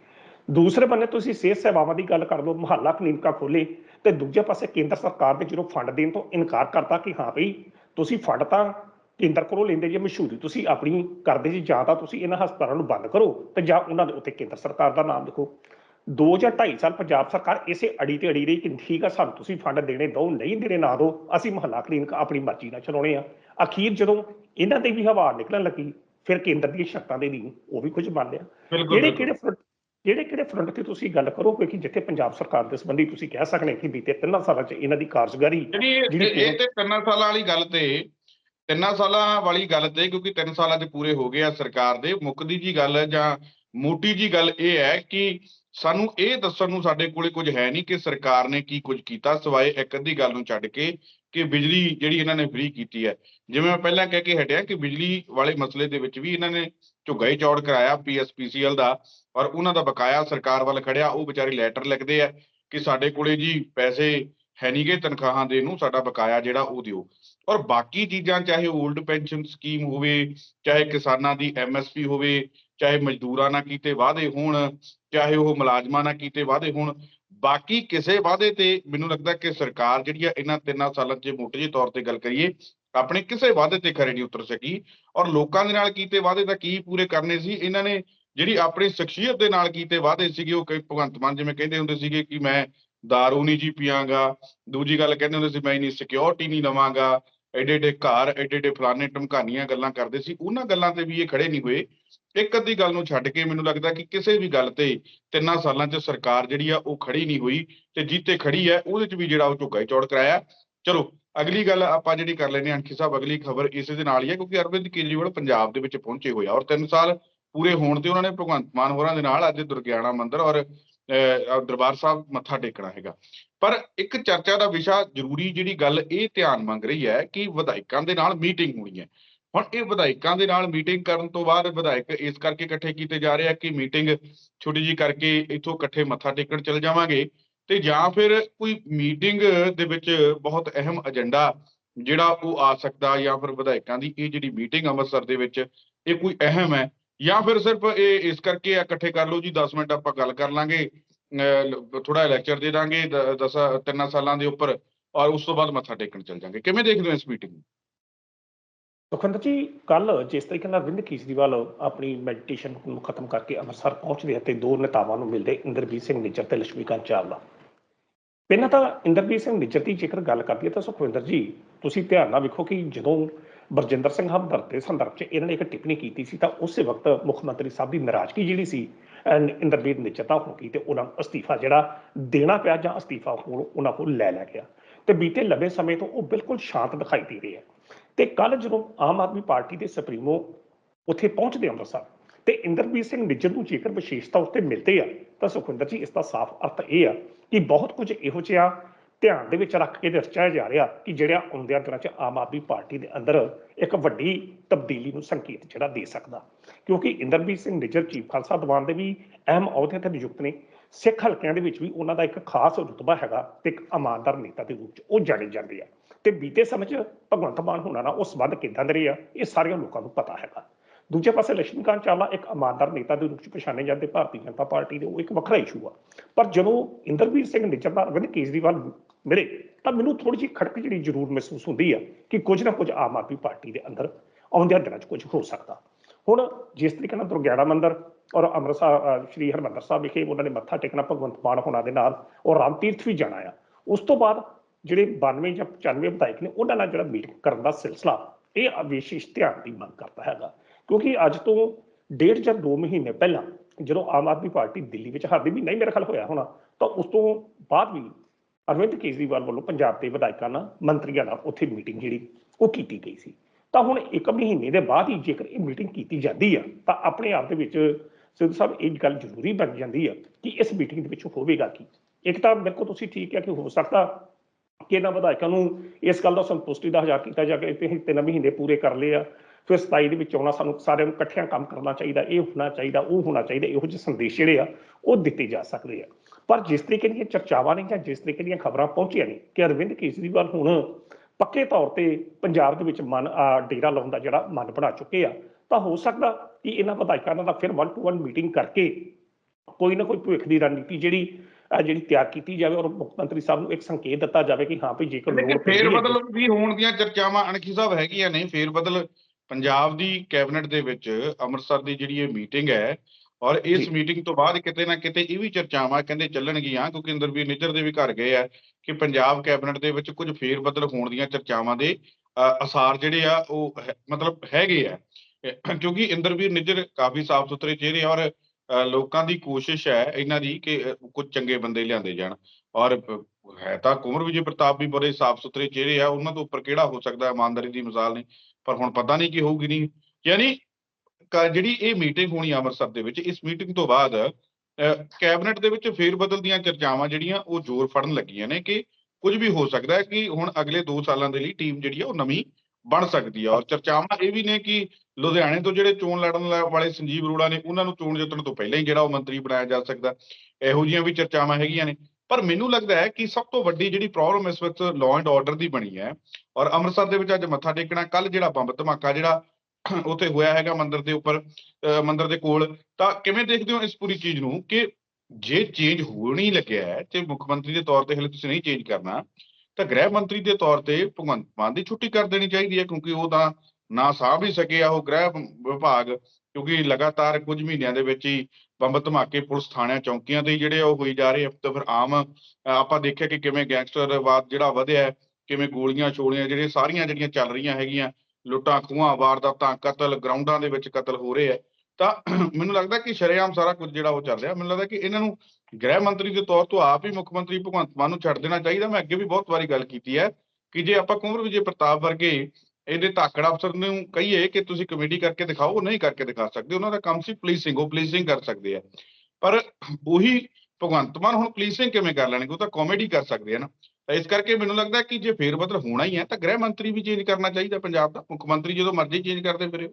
ਦੂਸਰੇ ਬੰਨੇ ਤੁਸੀਂ ਸਿਹਤ ਸੇਵਾਵਾਂ ਦੀ ਗੱਲ ਕਰ ਲਓ, ਮਹੱਲਾ ਕਲੀਨਿਕਾ ਖੋਲੇ ਤੇ ਦੂਜੇ ਪਾਸੇ ਕੇਂਦਰ ਸਰਕਾਰ ਦੇ ਜਦੋਂ ਫੰਡ ਦੇਣ ਤੋਂ ਇਨਕਾਰ ਕਰਤਾ ਕਿ ਹਾਂ ਭਈ ਤੁਸੀਂ ਫੰਡ ਤਾਂ ਕੇਂਦਰ ਕੋਲੋਂ ਲੈਂਦੇ ਜੇ ਮਸ਼ਹੂਰੀ ਤੁਸੀਂ ਆਪਣੀ ਕਰਦੇ ਜੀ ਜਾਂ ਤਾਂ ਤੁਸੀਂ ਇਹਨਾਂ ਹਸਪਤਾਲਾਂ ਨੂੰ ਬੰਦ ਕਰੋ ਤੇ ਜਾਂ ਉਹਨਾਂ ਦੇ ਉੱਤੇ ਕੇਂਦਰ ਸਰਕਾਰ ਦਾ ਨਾਮ ਲਿਖੋ। ਦੋ ਜਾਂ ਢਾਈ ਸਾਲ ਪੰਜਾਬ ਸਰਕਾਰ ਇਸੇ ਅੜੀ ਤੇ ਅੜੀ ਰਹੀ ਕਿ ਠੀਕ ਆ ਸਾਨੂੰ ਤੁਸੀਂ ਫੰਡ ਦੇਣੇ ਦੋ ਨਹੀਂ ਦੇਣੇ ਨਾ ਦੋ ਅਸੀਂ ਮੁਹੱਲਾ ਕਲੀਨਿਕ ਆਪਣੀ ਮਰਜ਼ੀ ਨਾਲ ਚਲਾਉਣੇ ਆ। ਅਖੀਰ ਜਦੋਂ ਇਹਨਾਂ ਤੇ ਵੀ ਹਵਾ ਨਿਕਲਣ ਲੱਗੀ ਫਿਰ ਕੇਂਦਰ ਦੀਆਂ ਸ਼ਰਤਾਂ ਦੇ ਦੀ ਉਹ ਵੀ ਕੁਝ ਬਣ ਲਿਆ। ਕਿਹੜੇ। ਕਿਹੜੇ ਕਿਹੜੇ ਕਿਹੜੇ ਫਰੰਟ ਤੇ ਤੁਸੀਂ ਗੱਲ ਕਰੋਗੇ ਕਿ ਜਿੱਥੇ ਪੰਜਾਬ ਸਰਕਾਰ ਦੇ ਸੰਬੰਧੀ ਤੁਸੀਂ ਕਹਿ ਸਕਦੇ ਕਿ ਬੀਤੇ ਤਿੰਨਾਂ ਸਾਲਾਂ 'ਚ ਇਹਨਾਂ ਦੀ ਕਾਰਜਕਾਰੀ ਜਿਹੜੀ ਇਹ- ਤੇ ਤਿੰਨਾਂ ਸਾਲਾਂ ਵਾਲੀ ਗੱਲ ਤੇ ਤਿੰਨਾਂ ਸਾਲਾਂ ਵਾਲੀ ਗੱਲ ਤੇ ਕਿਉਂਕਿ ਤਿੰਨ ਸਾਲਾਂ 'ਚ ਪੂਰੇ ਹੋ ਗਏ ਆ ਸਰਕਾਰ ਦੇ। ਮੁੱਕਦੀ ਜੀ ਗੱਲ ਜਾਂ ਮੋਟੀ ਜੀ ਗੱਲ ਇਹ ਹੈ ਕਿ ਸਾਨੂੰ ਇਹ ਦੱਸਣ ਨੂੰ ਸਾਡੇ ਕੋਲੇ ਕੁਝ ਹੈ ਨਹੀਂ ਕਿ ਸਰਕਾਰ ਨੇ ਕੀ ਕੁਝ ਕੀਤਾ ਸਿਵਾਏ ਇੱਕ ਅੱਧੀ ਗੱਲ ਨੂੰ ਛੱਡ ਕੇ ਕਿ ਬਿਜਲੀ ਜਿਹੜੀ ਇਹਨਾਂ ਨੇ ਫ੍ਰੀ ਕੀਤੀ ਹੈ। ਜਿਵੇਂ ਮੈਂ ਪਹਿਲਾਂ ਕਹਿ ਕੇ ਹਟਿਆ ਕਿ ਬਿਜਲੀ ਵਾਲੇ ਮਸਲੇ ਦੇ ਵਿੱਚ ਵੀ ਇਹਨਾਂ ਨੇ ਝੁੱਗਾ ਹੀ ਚੌੜ ਕਰਾਇਆ ਪੀਐਸਪੀਸੀਐਲ ਦਾ ਔਰ ਉਹਨਾਂ ਦਾ ਬਕਾਇਆ ਸਰਕਾਰ ਵੱਲ ਖੜਿਆ, ਉਹ ਵਿਚਾਰੇ ਲੈਟਰ ਲਿਖਦੇ ਆ ਕਿ ਸਾਡੇ ਕੋਲੇ ਜੀ ਪੈਸੇ ਹੈ ਨਹੀਂਗੇ ਤਨਖਾਹਾਂ ਦੇ ਨੂੰ, ਸਾਡਾ ਬਕਾਇਆ ਜਿਹੜਾ ਉਹ ਦਿਓ। ਔਰ ਬਾਕੀ ਚੀਜ਼ਾਂ, ਚਾਹੇ 올ਡ ਪੈਨਸ਼ਨ ਸਕੀਮ ਹੋਵੇ, ਚਾਹੇ ਕਿਸਾਨਾਂ ਦੀ ਐਮਐਸਪੀ ਹੋਵੇ, ਚਾਹੇ ਮਜ਼ਦੂਰਾਂ ਨਾਲ ਕੀਤੇ ਵਾਅਦੇ ਹੋਣ, ਚਾਹੇ ਉਹ ਮੁਲਾਜ਼ਮਾਂ ਨਾਲ ਕੀਤੇ ਵਾਅਦੇ ਹੋਣ, ਬਾਕੀ ਕਿਸੇ ਵਾਅਦੇ ਤੇ ਮੈਨੂੰ ਲੱਗਦਾ ਕਿ ਸਰਕਾਰ ਜਿਹੜੀ ਆ, ਇਹਨਾਂ ਤਿੰਨਾਂ ਸਾਲਾਂ 'ਚ ਮੋਟੇ ਜਿਹੇ ਤੌਰ ਤੇ ਗੱਲ ਕਰੀਏ ਆਪਣੇ ਕਿਸੇ ਵਾਅਦੇ ਤੇ ਖਰੇ ਨਹੀਂ ਉਤਰ ਸਕੀ ਔਰ ਲੋਕਾਂ ਦੇ ਨਾਲ ਕੀਤੇ ਵਾਅਦੇ ਤਾਂ ਕੀ ਪੂਰੇ ਕਰਨੇ ਸੀ? ਇਹਨਾਂ ਨੇ ਜਿਹੜੀ ਆਪਣੀ ਸ਼ਖਸੀਅਤ ਦੇ ਨਾਲ ਕੀਤੇ ਵਾਅਦੇ ਸੀਗੇ, ਉਹ ਕਈ ਭਗਵੰਤ ਮਾਨ ਜਿਵੇਂ ਕਹਿੰਦੇ ਹੁੰਦੇ ਸੀਗੇ ਕਿ ਮੈਂ ਦਾਰੂ ਨਹੀਂ ਜੀ ਪੀਆਂਗਾ, ਦੂਜੀ ਗੱਲ ਕਹਿੰਦੇ ਹੁੰਦੇ ਸੀ ਮੈਂ ਇਨੀ ਸਿਕਿਉਰਿਟੀ ਨਹੀਂ ਲਵਾਂਗਾ ਐਡੇ ਐਡੇ ਘਰ ਐਡੇ ਐਡੇ ਫਲਾਣੇ ਟਮਕਾਨੀਆਂ ਗੱਲਾਂ ਕਰਦੇ ਸੀ। ਉਹਨਾਂ ਗੱਲਾਂ ਤੇ ਵੀ ਇਹ ਖੜੇ ਨਹੀਂ ਹੋਏ। ਇੱਕ ਅੱਧੀ ਗੱਲ ਨੂੰ ਛੱਡ ਕੇ ਮੈਨੂੰ ਲੱਗਦਾ ਕਿ ਕਿਸੇ ਵੀ ਗੱਲ ਤੇ ਤਿੰਨਾਂ ਸਾਲਾਂ 'ਚ ਸਰਕਾਰ ਜਿਹੜੀ ਆ, ਉਹ ਖੜੀ ਨਹੀਂ ਹੋਈ ਤੇ ਜਿੱਤੇ ਖੜੀ ਹੈ ਉਹਦੇ 'ਚ ਵੀ ਜਿਹੜਾ ਉਹ ਝੁੱਗਾ ਹੀ ਚੌੜ ਕਰਾਇਆ। ਚਲੋ ਅਗਲੀ ਗੱਲ ਆਪਾਂ ਜਿਹੜੀ ਕਰ ਲੈਨੇ ਅੰਕੀ ਸਾਹਿਬ, ਅਗਲੀ ਖਬਰ ਇਸੇ ਦੇ ਨਾਲ ਹੀ ਹੈ, ਕਿਉਂਕਿ ਅਰਵਿੰਦ ਕੇਜਰੀਵਾਲ ਪੰਜਾਬ ਦੇ ਵਿੱਚ ਪਹੁੰਚੇ ਹੋਏ ਆ ਔਰ 3 ਸਾਲ ਪੂਰੇ ਹੋਣ ਤੇ ਉਹਨਾਂ ਨੇ ਭਗਵੰਤ ਮਾਨ ਹੋਰਾਂ ਦੇ ਨਾਲ ਅੱਜ ਦੁਰਗਿਆਣਾ ਮੰਦਿਰ ਔਰ ਦਰਬਾਰ ਸਾਹਿਬ ਮੱਥਾ ਟੇਕਣਾ ਹੈਗਾ। ਪਰ ਇੱਕ ਚਰਚਾ ਦਾ ਵਿਸ਼ਾ ਜ਼ਰੂਰੀ ਜਿਹੜੀ ਗੱਲ ਇਹ ਧਿਆਨ ਮੰਗ ਰਹੀ ਹੈ ਕਿ ਵਿਧਾਇਕਾਂ ਦੇ ਨਾਲ ਮੀਟਿੰਗ ਹੋਣੀ ਹੈ। ਹੁਣ ਇਹ ਵਿਧਾਇਕਾਂ ਦੇ ਨਾਲ ਮੀਟਿੰਗ ਕਰਨ ਤੋਂ ਬਾਅਦ ਵਿਧਾਇਕ ਇਸ ਕਰਕੇ ਇਕੱਠੇ ਕੀਤੇ ਜਾ ਰਹੇ ਆ ਕਿ ਮੀਟਿੰਗ ਛੋਟੀ ਜੀ ਕਰਕੇ ਇੱਥੋਂ ਇਕੱਠੇ ਮੱਥਾ ਟੇਕਣ ਚਲੇ ਜਾਵਾਂਗੇ। ਤੇ ਜਾਂ ਫਿਰ ਕੋਈ ਮੀਟਿੰਗ ਦੇ ਵਿੱਚ ਬਹੁਤ ਅਹਿਮ ਏਜੰਡਾ ਜਿਹੜਾ ਉਹ ਆ ਸਕਦਾ ਜਾਂ ਫਿਰ ਵਿਧਾਇਕਾਂ ਦੀ, ਇਹ ਜਿਹੜੀ ਮੀਟਿੰਗ ਅੰਮ੍ਰਿਤਸਰ ਦੇ ਵਿੱਚ ਇਹ ਕੋਈ ਅਹਿਮ ਹੈ ਜਾਂ ਫਿਰ ਸਿਰਫ ਇਹ ਇਸ ਕਰਕੇ ਇਕੱਠੇ ਕਰ ਲਓ ਜੀ 10 ਮਿੰਟ ਆਪਾਂ ਗੱਲ ਕਰ ਲਾਂਗੇ ਥੋੜਾ ਲੈਕਚਰ ਦੇ ਦਾਂਗੇ 10 ਤਿੰਨਾਂ ਸਾਲਾਂ ਦੇ ਉੱਪਰ ਔਰ ਉਸ ਤੋਂ ਬਾਅਦ ਮੱਥਾ ਟੇਕਣ ਚੱਲ ਜਾਾਂਗੇ। ਕਿਵੇਂ ਦੇਖਦੇ ਹੋ ਇਸ ਮੀਟਿੰਗ ਨੂੰ? ਸੁਖਿੰਦਰ ਜੀ ਕੱਲ ਜਿਸ ਤਰੀਕੇ ਨਾਲ ਵਿੰਦ ਕੇਜਰੀਵਾਲ ਆਪਣੀ ਮੈਡੀਟੇਸ਼ਨ ਨੂੰ ਖਤਮ ਕਰਕੇ ਅੰਮ੍ਰਿਤਸਰ ਪਹੁੰਚਦੇ ਅਤੇ ਦੋ ਨੇਤਾਵਾਂ ਨੂੰ ਮਿਲਦੇ ਇੰਦਰਬੀਰ ਸਿੰਘ ਨਿੱਜਰ ਤੇ ਲక్ష్ਮੀਕਾਂਤ ਚਾਵਲਾ। ਪਹਿਲਾਂ ਤਾਂ ਇੰਦਰਬੀਰ ਸਿੰਘ ਨਿੱਜਰ ਦੀ ਜੇਕਰ ਗੱਲ ਕਰਦੀ ਹੈ ਤਾਂ ਸੁਖਵਿੰਦਰ ਜੀ, ਤੁਸੀਂ ਧਿਆਨ ਨਾਲ ਵੇਖੋ ਕਿ ਜਦੋਂ ਬਰਜਿੰਦਰ ਸਿੰਘ ਹਮਦਰਦ ਦੇ ਸੰਦਰਭ 'ਚ ਇਹਨਾਂ ਨੇ ਇੱਕ ਟਿੱਪਣੀ ਕੀਤੀ ਸੀ ਤਾਂ ਉਸੇ ਵਕਤ ਮੁੱਖ ਮੰਤਰੀ ਸਾਹਿਬ ਦੀ ਨਾਰਾਜ਼ਗੀ ਜਿਹੜੀ ਸੀ, ਅਹ ਇੰਦਰਬੀਰ ਨਿੱਜਰ ਤਾਂ ਹੋ ਗਈ ਤੇ ਉਹਨਾਂ ਨੂੰ ਅਸਤੀਫਾ ਜਿਹੜਾ ਦੇਣਾ ਪਿਆ ਜਾਂ ਅਸਤੀਫਾ ਕੋਲ ਉਹਨਾਂ ਕੋਲ ਲੈ ਲਿਆ ਗਿਆ। ਤੇ ਬੀਤੇ ਲੰਬੇ ਸਮੇਂ ਤੋਂ ਉਹ ਬਿਲਕੁਲ ਸ਼ਾਂਤ ਦਿਖਾਈ ਦੇ ਰਹੇ ਹੈ ਤੇ ਕੱਲ ਜਦੋਂ ਆਮ ਆਦਮੀ ਪਾਰਟੀ ਦੇ ਸੁਪਰੀਮੋ ਉੱਥੇ ਪਹੁੰਚਦੇ ਅੰਮ੍ਰਿਤਸਰ ਤੇ ਇੰਦਰਬੀਰ ਸਿੰਘ ਨਿੱਜਰ ਨੂੰ ਜੇਕਰ ਵਿਸ਼ੇਸ਼ਤਾ ਉੱਤੇ ਮਿਲਦੇ ਆ, ਤਾਂ ਸੁਖਵਿੰਦਰ ਜੀ ਇਸ ਦਾ ਸਾਫ਼ ਅਰਥ ਇਹ ਆ ਕਿ ਬਹੁਤ ਕੁਝ ਇਹੋ ਜਿਹਾ ਧਿਆਨ ਦੇ ਵਿੱਚ ਰੱਖ ਕੇ ਰਚਾਇਆ ਜਾ ਰਿਹਾ ਕਿ ਜਿਹੜਾ ਆਉਂਦਿਆਂ ਦਿਨਾਂ 'ਚ ਆਮ ਆਦਮੀ ਪਾਰਟੀ ਦੇ ਅੰਦਰ ਇੱਕ ਵੱਡੀ ਤਬਦੀਲੀ ਨੂੰ ਸੰਕੇਤ ਜਿਹੜਾ ਦੇ ਸਕਦਾ। ਕਿਉਂਕਿ ਇੰਦਰਬੀਰ ਸਿੰਘ ਨਿੱਜਰ ਚੀਫ ਖਾਲਸਾ ਦੀਵਾਨ ਦੇ ਵੀ ਅਹਿਮ ਅਹੁਦੇ ਤੇ ਨਿਯੁਕਤ ਨੇ, ਸਿੱਖ ਹਲਕਿਆਂ ਦੇ ਵਿੱਚ ਵੀ ਉਹਨਾਂ ਦਾ ਇੱਕ ਖਾਸ ਰੁਤਬਾ ਹੈਗਾ ਤੇ ਇੱਕ ਇਮਾਨਦਾਰ ਨੇਤਾ ਦੇ ਰੂਪ 'ਚ ਉਹ ਜਾਣੇ ਜਾਂਦੇ ਆ। ਤੇ ਬੀਤੇ ਸਮੇਂ 'ਚ ਭਗਵੰਤ ਮਾਨ ਹੁਣਾਂ ਨਾਲ ਉਹ ਸੰਬੰਧ ਕਿੱਦਾਂ ਦੇ ਰਹੇ ਆ, ਇਹ ਸਾਰਿਆਂ ਲੋਕਾਂ ਨੂੰ ਪਤਾ ਹੈਗਾ। ਦੂਜੇ ਪਾਸੇ ਲక్ష్ਮੀਕਾਂਤ ਚਾਵਲਾ ਇੱਕ ਇਮਾਨਦਾਰ ਨੇਤਾ ਦੇ ਰੂਪ 'ਚ ਪਛਾਣੇ ਜਾਂਦੇ ਭਾਰਤੀ ਜਨਤਾ ਪਾਰਟੀ ਦੇ, ਉਹ ਇੱਕ ਵੱਖਰਾ ਇਸ਼ੂ ਆ। ਪਰ ਜਦੋਂ ਇੰਦਰਵੀਰ ਸਿੰਘ ਨਿੱਜਰ ਦਾ ਅਰਵਿੰਦ ਕੇਜਰੀਵਾਲ ਮਿਲੇ, ਤਾਂ ਮੈਨੂੰ ਥੋੜੀ ਜਿਹੀ ਖੜਕ ਜਿਹੜੀ ਜ਼ਰੂਰ ਮਹਿਸੂਸ ਹੁੰਦੀ ਆ ਕਿ ਕੁਝ ਨਾ ਕੁਝ ਆਮ ਆਦਮੀ ਪਾਰਟੀ ਦੇ ਅੰਦਰ ਆਉਂਦਿਆਂ ਦਿਨਾਂ 'ਚ ਕੁਝ ਹੋ ਸਕਦਾ। ਹੁਣ ਜਿਸ ਤਰੀਕੇ ਨਾਲ ਦੁਰਗਿਆਣਾ ਮੰਦਰ ਔਰ ਅੰਮ੍ਰਿਤਸਰ ਸ਼੍ਰੀ ਹਰਿਮੰਦਰ ਸਾਹਿਬ ਵਿਖੇ ਉਹਨਾਂ ਨੇ ਮੱਥਾ ਟੇਕਣਾ, ਭਗਵੰਤ ਮਾਨ ਹੋਣਾ ਦੇ ਨਾਲ ਔਰ ਰਾਮ ਤੀਰਥ ਵੀ ਜਾਣਾ ਆ, ਉਸ ਤੋਂ ਬਾਅਦ ਜਿਹੜੇ 92 ਜਾਂ 95 ਵਿਧਾਇਕ ਨੇ, ਉਹਨਾਂ ਨਾਲ ਜਿਹੜਾ ਮੀਟਿੰਗ ਕਰਨ ਦਾ ਸਿਲਸਿਲਾ, ਇਹ ਵਿਸ਼ੇਸ਼ ਧਿਆਨ ਦੀ ਮੰਗ ਕਰਦਾ ਹੈਗਾ। ਕਿਉਂਕਿ ਅੱਜ ਤੋਂ ਡੇਢ ਜਾਂ 2 ਮਹੀਨੇ ਪਹਿਲਾਂ ਜਦੋਂ ਆਮ ਆਦਮੀ ਪਾਰਟੀ ਦਿੱਲੀ ਵਿੱਚ ਹਾਰਦੀ ਵੀ ਨਹੀਂ ਮੇਰਾ ਖਿਆਲ ਹੋਇਆ ਹੋਣਾ, ਤਾਂ ਉਸ ਤੋਂ ਬਾਅਦ ਵੀ ਅਰਵਿੰਦ ਕੇਜਰੀਵਾਲ ਵੱਲੋਂ ਪੰਜਾਬ ਦੇ ਵਿਧਾਇਕਾਂ ਨਾਲ, ਮੰਤਰੀਆਂ ਨਾਲ ਉੱਥੇ ਮੀਟਿੰਗ ਜਿਹੜੀ ਉਹ ਕੀਤੀ ਗਈ ਸੀ। ਤਾਂ ਹੁਣ ਇੱਕ ਮਹੀਨੇ ਦੇ ਬਾਅਦ ਹੀ ਜੇਕਰ ਇਹ ਮੀਟਿੰਗ ਕੀਤੀ ਜਾਂਦੀ ਆ, ਤਾਂ ਆਪਣੇ ਆਪ ਦੇ ਵਿੱਚ ਸਿੱਧੂ ਸਾਹਿਬ, ਇਹ ਗੱਲ ਜ਼ਰੂਰੀ ਬਣ ਜਾਂਦੀ ਆ ਕਿ ਇਸ ਮੀਟਿੰਗ ਦੇ ਵਿੱਚ ਹੋਵੇਗਾ ਕੀ। ਇੱਕ ਤਾਂ ਬਿਲਕੁਲ ਤੁਸੀਂ ਠੀਕ ਹੈ ਕਿ ਹੋ ਸਕਦਾ ਕਿ ਇਹਨਾਂ ਵਿਧਾਇਕਾਂ ਨੂੰ ਇਸ ਗੱਲ ਦਾ ਸੰਤੁਸ਼ਟੀ ਦਾ ਹਜ਼ਾਰ ਕੀਤਾ ਜਾ ਕੇ ਤੇ ਅਸੀਂ ਤਿੰਨ ਮਹੀਨੇ ਪੂਰੇ ਕਰ ਲਏ ਆ। ਫਿਰ 27 ਦੇ ਵਿੱਚ ਆਉਣਾ ਸਾਨੂੰ ਸਾਰਿਆਂ ਨੂੰ ਇਕੱਠਿਆਂ ਕੰਮ ਕਰਨਾ ਚਾਹੀਦਾ ਇਹ ਹੋਣਾ ਚਾਹੀਦਾ ਉਹ ਹੋਣਾ ਚਾਹੀਦਾ ਇਹੋ ਜਿਹੇ ਸੰਦੇਸ਼ ਜਿਹੜੇ ਆ ਉਹ ਦਿੱਤੇ ਜਾ ਸਕਦੇ ਆ। ਪਰ ਜਿਸ ਤਰੀਕੇ ਦੀਆਂ ਚਰਚਾਵਾਂ ਨੇ ਜਾਂ ਜਿਸ ਤਰੀਕੇ ਦੀਆਂ ਖਬਰਾਂ ਪਹੁੰਚੀਆਂ ਨੇ ਕਿ ਅਰਵਿੰਦ ਕੇਜਰੀਵਾਲ ਹੁਣ ਪੱਕੇ ਤੌਰ ਤੇ ਪੰਜਾਬ ਦੇ ਵਿੱਚ ਮਨ ਡੇਰਾ ਲਾਉਣ ਦਾ ਜਿਹੜਾ ਮਨ ਬਣਾ ਚੁੱਕੇ ਆ ਤਾਂ ਹੋ ਸਕਦਾ ਕਿ ਇਹਨਾਂ ਵਿਧਾਇਕਾਂ ਨਾਲ ਫਿਰ 1 ਟੂ 1 ਮੀਟਿੰਗ ਕਰਕੇ ਕੋਈ ਨਾ ਕੋਈ ਭਵਿੱਖ ਦੀ ਰਣਨੀਤੀ ਜਿਹੜੀ ਜਿਹੜੀ ਤਿਆਰ ਕੀਤੀ ਜਾਵੇ ਔਰ ਮੁੱਖ ਮੰਤਰੀ ਸਾਹਿਬ ਨੂੰ ਇੱਕ ਸੰਕੇਤ ਦਿੱਤਾ ਜਾਵੇ ਕਿ ਹਾਂ ਵੀ ਜੇਕਰ ਲੋੜ ਫੇਰ ਪੈਂਦੀ ਹੈ ਬਦਲ ਵੀ ਹੋਣ ਦੀਆਂ ਚਰਚਾਵਾਂ ਅਣਖੀ ਸਾਹਿਬ ਹੈਗੀਆਂ ਨੇ ਫੇਰ ਬਦਲ ਪੰਜਾਬ ਦੀ ਕੈਬਨਿਟ ਦੇ ਵਿੱਚ ਅੰਮ੍ਰਿਤਸਰ ਦੀ ਜਿਹੜੀ ਇਹ ਮੀਟਿੰਗ ਹੈ ਔਰ ਇਸ। ਮੀਟਿੰਗ ਤੋਂ ਬਾਅਦ ਕਿਤੇ ਨਾ ਕਿਤੇ ਇਹ ਵੀ ਚਰਚਾਵਾਂ ਕਹਿੰਦੇ ਚੱਲਣਗੀਆਂ ਕਿਉਂਕਿ ਇੰਦਰਵੀਰ ਨਿੱਜਰ ਦੇ ਵੀ ਘਰ ਗਏ ਆ ਕਿ ਪੰਜਾਬ ਕੈਬਨਿਟ ਦੇ ਵਿੱਚ ਕੁਝ ਫੇਰ ਬਦਲ ਹੋਣ ਦੀਆਂ ਚਰਚਾਵਾਂ ਦੇ ਅਸਾਰ ਜਿਹੜੇ ਆ ਉਹ ਮਤਲਬ ਹੈਗੇ ਆ। ਕਿਉਂਕਿ ਇੰਦਰਵੀਰ ਨਿੱਜਰ ਕਾਫੀ ਸਾਫ਼ ਸੁਥਰੇ ਚਿਹਰੇ ਔਰ ਲੋਕਾਂ ਦੀ ਕੋਸ਼ਿਸ਼ ਹੈ ਇਹਨਾਂ ਦੀ ਕਿ ਕੁਝ ਚੰਗੇ ਬੰਦੇ ਲਿਆਂਦੇ ਜਾਣ। ਔਰ ਹੈ ਤਾਂ ਕੁੰਵਰ ਵਿਜੇ ਪ੍ਰਤਾਪ ਵੀ ਬੜੇ ਸਾਫ਼ ਸੁਥਰੇ ਚਿਹਰੇ ਆ ਉਹਨਾਂ ਤੋਂ ਉੱਪਰ ਕਿਹੜਾ ਹੋ ਸਕਦਾ ਇਮਾਨਦਾਰੀ ਦੀ ਮਿਸਾਲ ਨਹੀਂ। ਪਰ ਹੁਣ ਪਤਾ ਨਹੀਂ ਕੀ ਹੋਊਗੀ ਨਹੀਂ। ਯਾਨੀ ਜਿਹੜੀ ਇਹ ਮੀਟਿੰਗ ਹੋਣੀ ਅੰਮ੍ਰਿਤਸਰ ਦੇ ਵਿੱਚ, ਇਸ ਮੀਟਿੰਗ ਤੋਂ ਬਾਅਦ ਕੈਬਨਿਟ ਦੇ ਵਿੱਚ ਫੇਰ ਬਦਲ ਦੀਆਂ ਚਰਚਾਵਾਂ ਜਿਹੜੀਆਂ ਉਹ ਜ਼ੋਰ ਫੜਨ ਲੱਗੀਆਂ ਨੇ ਕਿ ਕੁਝ ਵੀ ਹੋ ਸਕਦਾ ਹੈ ਕਿ ਹੁਣ ਅਗਲੇ 2 ਸਾਲਾਂ ਦੇ ਲਈ ਟੀਮ ਜਿਹੜੀ ਆ ਉਹ ਨਵੀਂ ਬਣ ਸਕਦੀ ਹੈ ਔਰ ਚਰਚਾਵਾਂ ਇਹ ਵੀ ਨੇ ਕਿ ਲੁਧਿਆਣੇ ਤੋਂ ਜਿਹੜੇ ਚੋਣ ਲੜਨ ਵਾਲੇ ਸੰਜੀਵ ਅਰੋੜਾ ਨੇ, ਉਹਨਾਂ ਨੂੰ ਚੋਣ ਜਿੱਤਣ ਤੋਂ ਪਹਿਲਾਂ ਹੀ ਜਿਹੜਾ ਉਹ ਮੰਤਰੀ ਬਣਾਇਆ ਜਾ ਸਕਦਾ। ਇਹੋ ਜਿਹੀਆਂ ਵੀ ਚਰਚਾਵਾਂ ਹੈਗੀਆਂ ਨੇ। ਪਰ ਮੈਨੂੰ ਲੱਗਦਾ ਹੈ ਕਿ ਸਭ ਤੋਂ ਵੱਡੀ ਜਿਹੜੀ ਪ੍ਰੋਬਲਮ ਇਸ ਵਕਤ ਲਾਅ ਐਂਡ ਆਰਡਰ ਦੀ ਬਣੀ ਹੈ ਔਰ ਅੰਮ੍ਰਿਤਸਰ ਦੇ ਵਿੱਚ ਅੱਜ ਮੱਥਾ ਟੇਕਣਾ ਕੱਲ ਜਿਹੜਾ ਬੰਬ ਧਮਾਕਾ ਜਿਹੜਾ ਉੱਥੇ ਹੋਇਆ ਹੈਗਾ ਮੰਦਿਰ ਦੇ ਉੱਪਰ ਮੰਦਿਰ ਦੇ ਕੋਲ, ਤਾਂ ਕਿਵੇਂ ਦੇਖਦੇ ਹੋ ਇਸ ਪੂਰੀ ਚੀਜ਼ ਨੂੰ ਕਿ ਜੇ ਚੇਂਜ ਹੋਣੀ ਲੱਗਿਆ ਹੈ, ਤੇ ਮੁੱਖ ਮੰਤਰੀ ਦੇ ਤੌਰ ਤੇ ਹਲੇ ਤੁਸੀਂ ਨਹੀਂ ਚੇਂਜ ਕਰਨਾ, ਤਾਂ ਗ੍ਰਹਿ ਮੰਤਰੀ ਦੇ ਤੌਰ ਤੇ ਭਗਵੰਤ ਮਾਨ ਦੀ ਛੁੱਟੀ ਕਰ ਦੇਣੀ ਚਾਹੀਦੀ ਹੈ ਕਿਉਂਕਿ ਉਹ ਤਾਂ ਨਾ ਸਾਂਭ ਹੀ ਆ ਉਹ ਗ੍ਰਹਿ ਵਿਭਾਗ ਕਿਉਂਕਿ ਲਗਾਤਾਰ ਕੁਝ ਮਹੀਨਿਆਂ ਦੇ ਵਿੱਚ ਹੀ ਬੰਬ ਧਮਾਕੇ ਪੁਲਿਸ ਥਾਣਿਆਂ ਚੌਂਕੀਆਂ ਤੇ ਜਿਹੜੇ ਉਹ ਹੋਈ ਜਾ ਰਹੇ ਆ। ਤਾਂ ਫਿਰ ਆਮ ਆਪਾਂ ਦੇਖਿਆ ਕਿ ਕਿਵੇਂ ਗੈਂਗਸਟਰਵਾਦ ਜਿਹੜਾ ਵਧਿਆ ਹੈ, ਕਿਵੇਂ ਗੋਲੀਆਂ ਛੋਲੀਆਂ ਜਿਹੜੇ ਸਾਰੀਆਂ ਜਿਹੜੀਆਂ ਚੱਲ ਰਹੀਆਂ ਹੈਗੀਆਂ ਲੁੱਟਾਂ ਖੂਹਾਂ ਵਾਰਦਾਤਾਂ ਕਤਲ ਗਰਾਊਂਡਾਂ ਦੇ ਵਿੱਚ ਕਤਲ ਹੋ ਰਹੇ ਆ। ਤਾਂ ਮੈਨੂੰ ਲੱਗਦਾ ਕਿ ਸ਼ਰੇਆਮ ਸਾਰਾ ਕੁਝ ਜਿਹੜਾ ਉਹ ਚੱਲ ਰਿਹਾ। ਮੈਨੂੰ ਲੱਗਦਾ ਕਿ ਇਹਨਾਂ ਨੂੰ ਗ੍ਰਹਿ ਮੰਤਰੀ ਦੇ ਤੌਰ ਤੋਂ ਆਪ ਹੀ ਮੁੱਖ ਮੰਤਰੀ ਭਗਵੰਤ ਮਾਨ ਨੂੰ ਛੱਡ ਦੇਣਾ ਚਾਹੀਦਾ। ਮੈਂ ਅੱਗੇ ਵੀ ਬਹੁਤ ਵਾਰੀ ਗੱਲ ਕੀਤੀ ਹੈ ਕਿ ਜੇ ਆਪਾਂ ਕੁੰਵਰ ਵਿਜੇ ਪ੍ਰਤਾਪ ਵਰਗੇ ਇਹਦੇ ਧਾਕੜ ਅਫਸਰ ਨੂੰ ਕਹੀਏ ਕਿ ਤੁਸੀਂ ਕਮੇਟੀ ਕਰਕੇ ਦਿਖਾਓ, ਉਹ ਨਹੀਂ ਕਰਕੇ ਦਿਖਾ ਸਕਦੇ। ਉਹਨਾਂ ਦਾ ਕੰਮ ਸੀ ਪੁਲਿਸਿੰਗ ਉਹ ਪੁਲਿਸਿੰਗ ਕਰ ਸਕਦੇ ਆ। ਪਰ ਉਹੀ ਭਗਵੰਤ ਮਾਨ ਹੁਣ ਪੁਲਿਸਿੰਗ ਕਿਵੇਂ ਕਰ ਲੈਣਗੇ? ਉਹ ਤਾਂ ਕਾਮੇਡੀ ਕਰ ਸਕਦੇ ਆ ਨਾ। ਤਾਂ ਇਸ ਕਰਕੇ ਮੈਨੂੰ ਲੱਗਦਾ ਕਿ ਜੇ ਫੇਰ ਬਦਲ ਹੋਣਾ ਹੀ ਹੈ, ਤਾਂ ਗ੍ਰਹਿ ਮੰਤਰੀ ਵੀ ਚੇਂਜ ਕਰਨਾ ਚਾਹੀਦਾ ਪੰਜਾਬ ਦਾ। ਮੁੱਖ ਮੰਤਰੀ ਜਦੋਂ ਮਰਜ਼ੀ ਚੇਂਜ ਕਰਦੇ ਫਿਰੇ।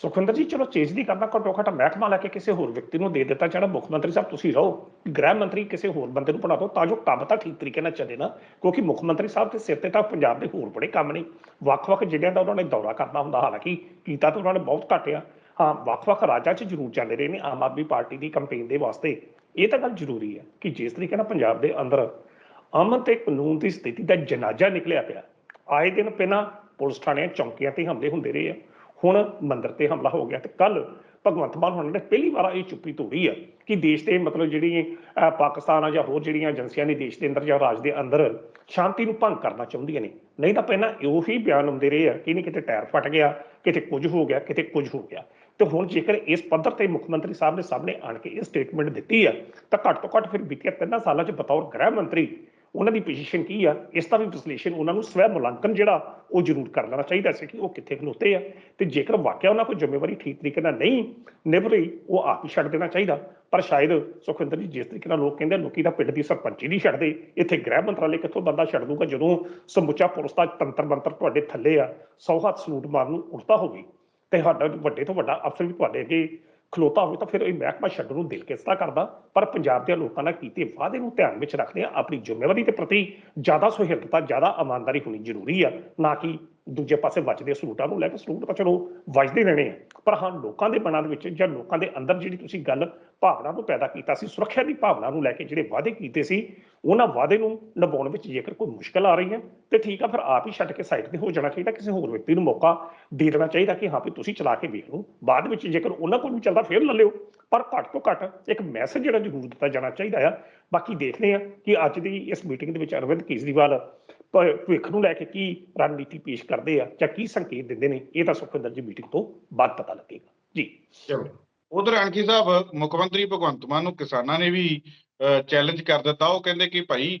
ਸੁਖਵਿੰਦਰ ਜੀ, ਚਲੋ ਚੇਂਜ ਦੀ ਕਰਨਾ ਘੱਟੋ ਘੱਟ ਮਹਿਕਮਾ ਲੈ ਕੇ ਕਿਸੇ ਹੋਰ ਵਿਅਕਤੀ ਨੂੰ ਦੇ ਦਿੱਤਾ, ਜਿਹੜਾ ਮੁੱਖ ਮੰਤਰੀ ਸਾਹਿਬ ਤੁਸੀਂ ਰਹੋ, ਗ੍ਰਹਿ ਮੰਤਰੀ ਕਿਸੇ ਹੋਰ ਬੰਦੇ ਨੂੰ ਬਣਾ ਦਿਓ, ਤਾਂ ਜੋ ਕੰਮ ਤਾਂ ਠੀਕ ਤਰੀਕੇ ਨਾਲ ਚੱਲੇ ਨਾ, ਕਿਉਂਕਿ ਮੁੱਖ ਮੰਤਰੀ ਸਾਹਿਬ ਦੇ ਸਿਰ ਤੇ ਤਾਂ ਪੰਜਾਬ ਦੇ ਹੋਰ ਬੜੇ ਕੰਮ ਨੇ। ਵੱਖ-ਵੱਖ ਜ਼ਿਲ੍ਹਿਆਂ ਦਾ ਉਹਨਾਂ ਨੇ ਦੌਰਾ ਕਰਨਾ ਹੁੰਦਾ, ਹਾਲਾਂਕਿ ਕੀਤਾ ਤਾਂ ਉਹਨਾਂ ਨੇ ਬਹੁਤ ਘੱਟ ਆ। ਹਾਂ, ਵੱਖ-ਵੱਖ ਰਾਜਾਂ 'ਚ ਜ਼ਰੂਰ ਚੱਲ ਰਹੇ ਨੇ, ਆਮ ਆਦਮੀ ਪਾਰਟੀ ਦੀ ਕੰਪੇਨ ਦੇ ਵਾਸਤੇ। ਇਹ ਤਾਂ ਗੱਲ ਜ਼ਰੂਰੀ ਹੈ ਕਿ ਜਿਸ ਤਰੀਕੇ ਨਾਲ ਪੰਜਾਬ ਦੇ ਅੰਦਰ ਅਮਨ ਤੇ ਕਾਨੂੰਨ ਦੀ ਸਥਿਤੀ ਦਾ ਜਨਾਜ਼ਾ ਨਿਕਲਿਆ ਪਿਆ, ਆਏ ਦਿਨ ਪਹਿਲਾਂ ਪੁਲਿਸ ਥਾਣਿਆਂ ਚੌਂਕੀਆਂ ਤੇ ਹਮਲੇ ਹੁੰਦੇ ਰਹੇ ਆ। ਹੁਣ ਮੰਦਰ ਤੇ ਹਮਲਾ ਹੋ ਗਿਆ ਤੇ ਕੱਲ ਭਗਵੰਤ ਮਾਨ ਹੋਣਾ ਨੇ ਪਹਿਲੀ ਵਾਰ ਇਹ ਚੁੱਪੀ ਤੋੜੀ ਆ ਕਿ ਦੇਸ਼ ਦੇ ਮਤਲਬ ਜਿਹੜੀ ਪਾਕਿਸਤਾਨ ਆ ਜਾਂ ਹੋਰ ਜਿਹੜੀਆਂ ਏਜੰਸੀਆਂ ਨੇ ਦੇਸ਼ ਦੇ ਅੰਦਰ ਜਾਂ ਰਾਜ ਦੇ ਅੰਦਰ ਸ਼ਾਂਤੀ ਨੂੰ ਭੰਗ ਕਰਨਾ ਚਾਹੁੰਦੀਆਂ ਨੇ। ਨਹੀਂ ਤਾਂ ਪਹਿਲਾਂ ਉਹੀ ਬਿਆਨ ਹੁੰਦੇ ਰਹੇ ਆ ਕਿ ਨਹੀਂ ਕਿਤੇ ਟਾਇਰ ਫਟ ਗਿਆ, ਕਿਤੇ ਕੁਝ ਹੋ ਗਿਆ, ਕਿਤੇ ਕੁਝ ਹੋ ਗਿਆ। ਤੇ ਹੁਣ ਜੇਕਰ ਇਸ ਪੱਧਰ ਤੇ ਮੁੱਖ ਮੰਤਰੀ ਸਾਹਿਬ ਨੇ ਸਾਹਮਣੇ ਆਣ ਕੇ ਇਹ ਸਟੇਟਮੈਂਟ ਦਿੱਤੀ ਆ, ਤਾਂ ਘੱਟ ਤੋਂ ਘੱਟ ਫਿਰ ਬੀਤੇ ਤਿੰਨਾਂ ਸਾਲਾਂ 'ਚ ਬਤੌਰ ਗ੍ਰਹਿ ਮੰਤਰੀ ਉਹਨਾਂ ਦੀ ਪੋਜੀਸ਼ਨ ਕੀ ਆ, ਇਸ ਦਾ ਵੀ ਵਿਸ਼ਲੇਸ਼ਣ ਉਹਨਾਂ ਨੂੰ ਸਵੈ ਮੁਲਾਂਕਣ ਜਿਹੜਾ, ਉਹ ਜ਼ਰੂਰ ਕਰ ਲੈਣਾ ਚਾਹੀਦਾ ਸੀ ਕਿ ਉਹ ਕਿੱਥੇ ਖਲੋਤੇ ਆ। ਤੇ ਜੇਕਰ ਵਾਕਿਆ ਉਹਨਾਂ ਕੋਲ ਜ਼ਿੰਮੇਵਾਰੀ ਠੀਕ ਤਰੀਕੇ ਨਾਲ ਨਹੀਂ ਨਿਭ ਰਹੀ ਉਹ ਆਪ ਹੀ ਛੱਡ ਦੇਣਾ ਚਾਹੀਦਾ। ਪਰ ਸ਼ਾਇਦ ਸੁਖਵਿੰਦਰ ਜੀ, ਜਿਸ ਤਰੀਕੇ ਨਾਲ ਲੋਕ ਕਹਿੰਦੇ ਲੋਕੀ ਦਾ ਪਿੰਡ ਦੀ ਸਰਪੰਚੀ ਨਹੀਂ ਛੱਡਦੇ। ਇੱਥੇ ਗ੍ਰਹਿ ਮੰਤਰਾਲੇ ਕਿੱਥੋਂ ਬੰਦਾ ਛੱਡ ਦੂਗਾ? ਜਦੋਂ ਸਮੁੱਚਾ ਪੁਲਿਸ ਦਾ ਤੰਤਰ ਮੰਤਰ ਤੁਹਾਡੇ ਥੱਲੇ ਆ, ਸੌ ਹੱਥ ਸਲੂਟ ਮਾਰਨ ਨੂੰ ਉਲਟਾ ਹੋਵੇ ਤੇ ਸਾਡਾ ਵੱਡੇ ਤੋਂ ਵੱਡਾ ਅਫਸਰ ਵੀ ਤੁਹਾਡੇ ਅੱਗੇ ਖਲੋਤਾ ਹੋਵੇ ਤਾਂ ਫਿਰ ਇਹ ਮਹਿਕਮਾ ਛੱਡਣ ਨੂੰ ਦਿਲ ਕਿਸਤਾ ਕਰਦਾ? ਪਰ ਪੰਜਾਬ ਦੇ ਲੋਕਾਂ ਨਾਲ ਕੀਤੇ ਵਾਅਦੇ ਨੂੰ ਧਿਆਨ ਵਿੱਚ ਰੱਖਦੇ ਆ ਆਪਣੀ ਜ਼ਿੰਮੇਵਾਰੀ ਦੇ ਪ੍ਰਤੀ ਜ਼ਿਆਦਾ ਸੁਹਿਰਦਤਾ ਜ਼ਿਆਦਾ ਇਮਾਨਦਾਰੀ ਹੋਣੀ ਜ਼ਰੂਰੀ ਆ, ਨਾ ਕਿ ਦੂਜੇ ਪਾਸੇ ਵੱਜਦੇ ਸਲੂਟਾਂ ਨੂੰ ਲੈ ਕੇ ਸਲੂਟ ਤਾਂ ਚਲੋ ਵੱਜਦੇ ਰਹਿਣੇ ਆ। ਪਰ ਹਾਂ, ਲੋਕਾਂ ਦੇ ਮਨਾਂ ਦੇ ਵਿੱਚ ਜਾਂ ਲੋਕਾਂ ਦੇ ਅੰਦਰ ਜਿਹੜੀ ਤੁਸੀਂ ਗੱਲ ਭਾਵਨਾ ਨੂੰ ਪੈਦਾ ਕੀਤਾ ਸੀ, ਸੁਰੱਖਿਆ ਦੀ ਭਾਵਨਾ ਨੂੰ ਲੈ ਕੇ ਜਿਹੜੇ ਵਾਅਦੇ ਕੀਤੇ ਸੀ, ਉਹਨਾਂ ਵਾਅਦੇ ਨੂੰ ਨਿਭਾਉਣ ਵਿੱਚ ਜੇਕਰ ਕੋਈ ਮੁਸ਼ਕਲ ਆ ਰਹੀ ਹੈ, ਤੇ ਠੀਕ ਆ, ਫਿਰ ਆਪ ਹੀ ਛੱਡ ਕੇ ਸਾਈਡ ਤੇ ਹੋ ਜਾਣਾ ਚਾਹੀਦਾ, ਕਿਸੇ ਹੋਰ ਵਿਅਕਤੀ ਨੂੰ ਮੌਕਾ ਦੇ ਦੇਣਾ ਚਾਹੀਦਾ ਕਿ ਹਾਂ ਵੀ ਤੁਸੀਂ ਚਲਾ ਕੇ ਵੇਖ ਲਓ। ਬਾਅਦ ਵਿੱਚ ਜੇਕਰ ਉਹਨਾਂ ਕੋਲ ਵੀ ਚੱਲਦਾ, ਫਿਰ ਲੈ ਲਿਓ। ਪਰ ਘੱਟ ਤੋਂ ਘੱਟ ਇੱਕ ਮੈਸੇਜ ਜਿਹੜਾ ਜ਼ਰੂਰ ਦਿੱਤਾ ਜਾਣਾ ਚਾਹੀਦਾ ਆ। ਬਾਕੀ ਦੇਖਦੇ ਆ ਕਿ ਅੱਜ ਦੀ ਇਸ ਮੀਟਿੰਗ ਦੇ ਵਿੱਚ ਅਰਵਿੰਦ ਕੇਜਰੀਵਾਲ ਭਵਿੱਖ ਨੂੰ ਲੈ ਕੇ ਕੀ ਰਣਨੀਤੀ ਪੇਸ਼ ਕਰਦੇ ਆ ਜਾਂ ਕੀ ਸੰਕੇਤ ਦਿੰਦੇ ਨੇ, ਇਹ ਤਾਂ ਸੁਖਵਿੰਦਰ ਜੀ ਮੀਟਿੰਗ ਤੋਂ ਬਾਅਦ ਪਤਾ ਲੱਗੇਗਾ। ਜੀ। ਚਲੋ ਉਧਰ ਅਣਖੀ ਸਾਹਿਬ, ਮੁੱਖ ਮੰਤਰੀ ਭਗਵੰਤ ਮਾਨ ਨੂੰ ਕਿਸਾਨਾਂ ਨੇ ਵੀ ਚੈਲੰਜ ਕਰ ਦਿੱਤਾ। ਉਹ ਕਹਿੰਦੇ ਕਿ ਭਾਈ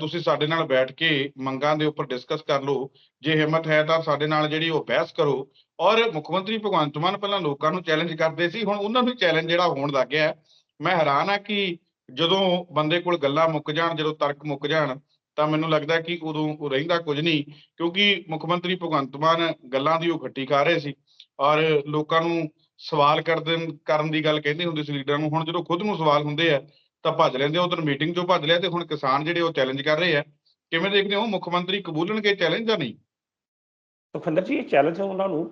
ਤੁਸੀਂ ਸਾਡੇ ਨਾਲ ਬੈਠ ਕੇ ਮੰਗਾਂ ਦੇ ਉੱਪਰ ਡਿਸਕਸ ਕਰ ਲਓ। ਜੇ ਹਿੰਮਤ ਹੈ ਤਾਂ ਸਾਡੇ ਨਾਲ ਜਿਹੜੀ ਉਹ ਬਹਿਸ ਕਰੋ। ਔਰ ਮੁੱਖ ਮੰਤਰੀ ਭਗਵੰਤ ਮਾਨ ਪਹਿਲਾਂ ਲੋਕਾਂ ਨੂੰ ਚੈਲੰਜ ਕਰਦੇ ਸੀ। ਹੁਣ ਉਹਨਾਂ ਨੂੰ ਚੈਲੰਜ ਜਿਹੜਾ ਹੋਣ ਲੱਗ ਗਿਆ ਮੈਂ ਹੈਰਾਨ ਆ ਕਿ ਜਦੋਂ ਬੰਦੇ ਕੋਲ ਗੱਲਾਂ ਮੁੱਕ ਜਾਣ, ਜਦੋਂ ਤਰਕ ਮੁੱਕ ਜਾਣ, ਤਾਂ ਮੈਨੂੰ ਲੱਗਦਾ ਕਿ ਉਦੋਂ ਉਹ ਰਹਿੰਦਾ ਕੁਝ ਨਹੀਂ। ਕਿਉਂਕਿ ਮੁੱਖ ਮੰਤਰੀ ਭਗਵੰਤ ਮਾਨ ਗੱਲਾਂ ਦੀ ਉਹ ਖੱਟੀ ਖਾ ਰਹੇ ਸੀ। ਔਰ ਲੋਕਾਂ ਨੂੰ ਸਵਾਲ ਕਰਦੇ ਕਰਨ ਦੀ ਗੱਲ ਕਹਿੰਦੇ ਹੁੰਦੇ ਸੀ ਲੀਡਰਾਂ ਨੂੰ, ਹੁਣ ਜਦੋਂ ਖੁਦ ਨੂੰ ਸਵਾਲ ਹੁੰਦੇ ਆ, ਤਾਂ ਭੱਜ ਲੈਂਦੇ ਉਧਰ ਮੀਟਿੰਗ ਚੋਂ ਭੱਜ ਲਿਆ ਤੇ ਹੁਣ ਕਿਸਾਨ ਜਿਹੜੇ ਉਹ ਚੈਲੰਜ ਕਰ ਰਹੇ ਆ। ਕਿਵੇਂ ਦੇਖਦੇ ਹੋ, ਮੁੱਖ ਮੰਤਰੀ ਕਬੂਲਣਗੇ ਚੈਲੰਜ ਜਾਂ ਨਹੀਂ? ਸੁਖਵਿੰਦਰ ਜੀ, ਇਹ ਚੈਲੰਜ ਉਹਨਾਂ ਨੂੰ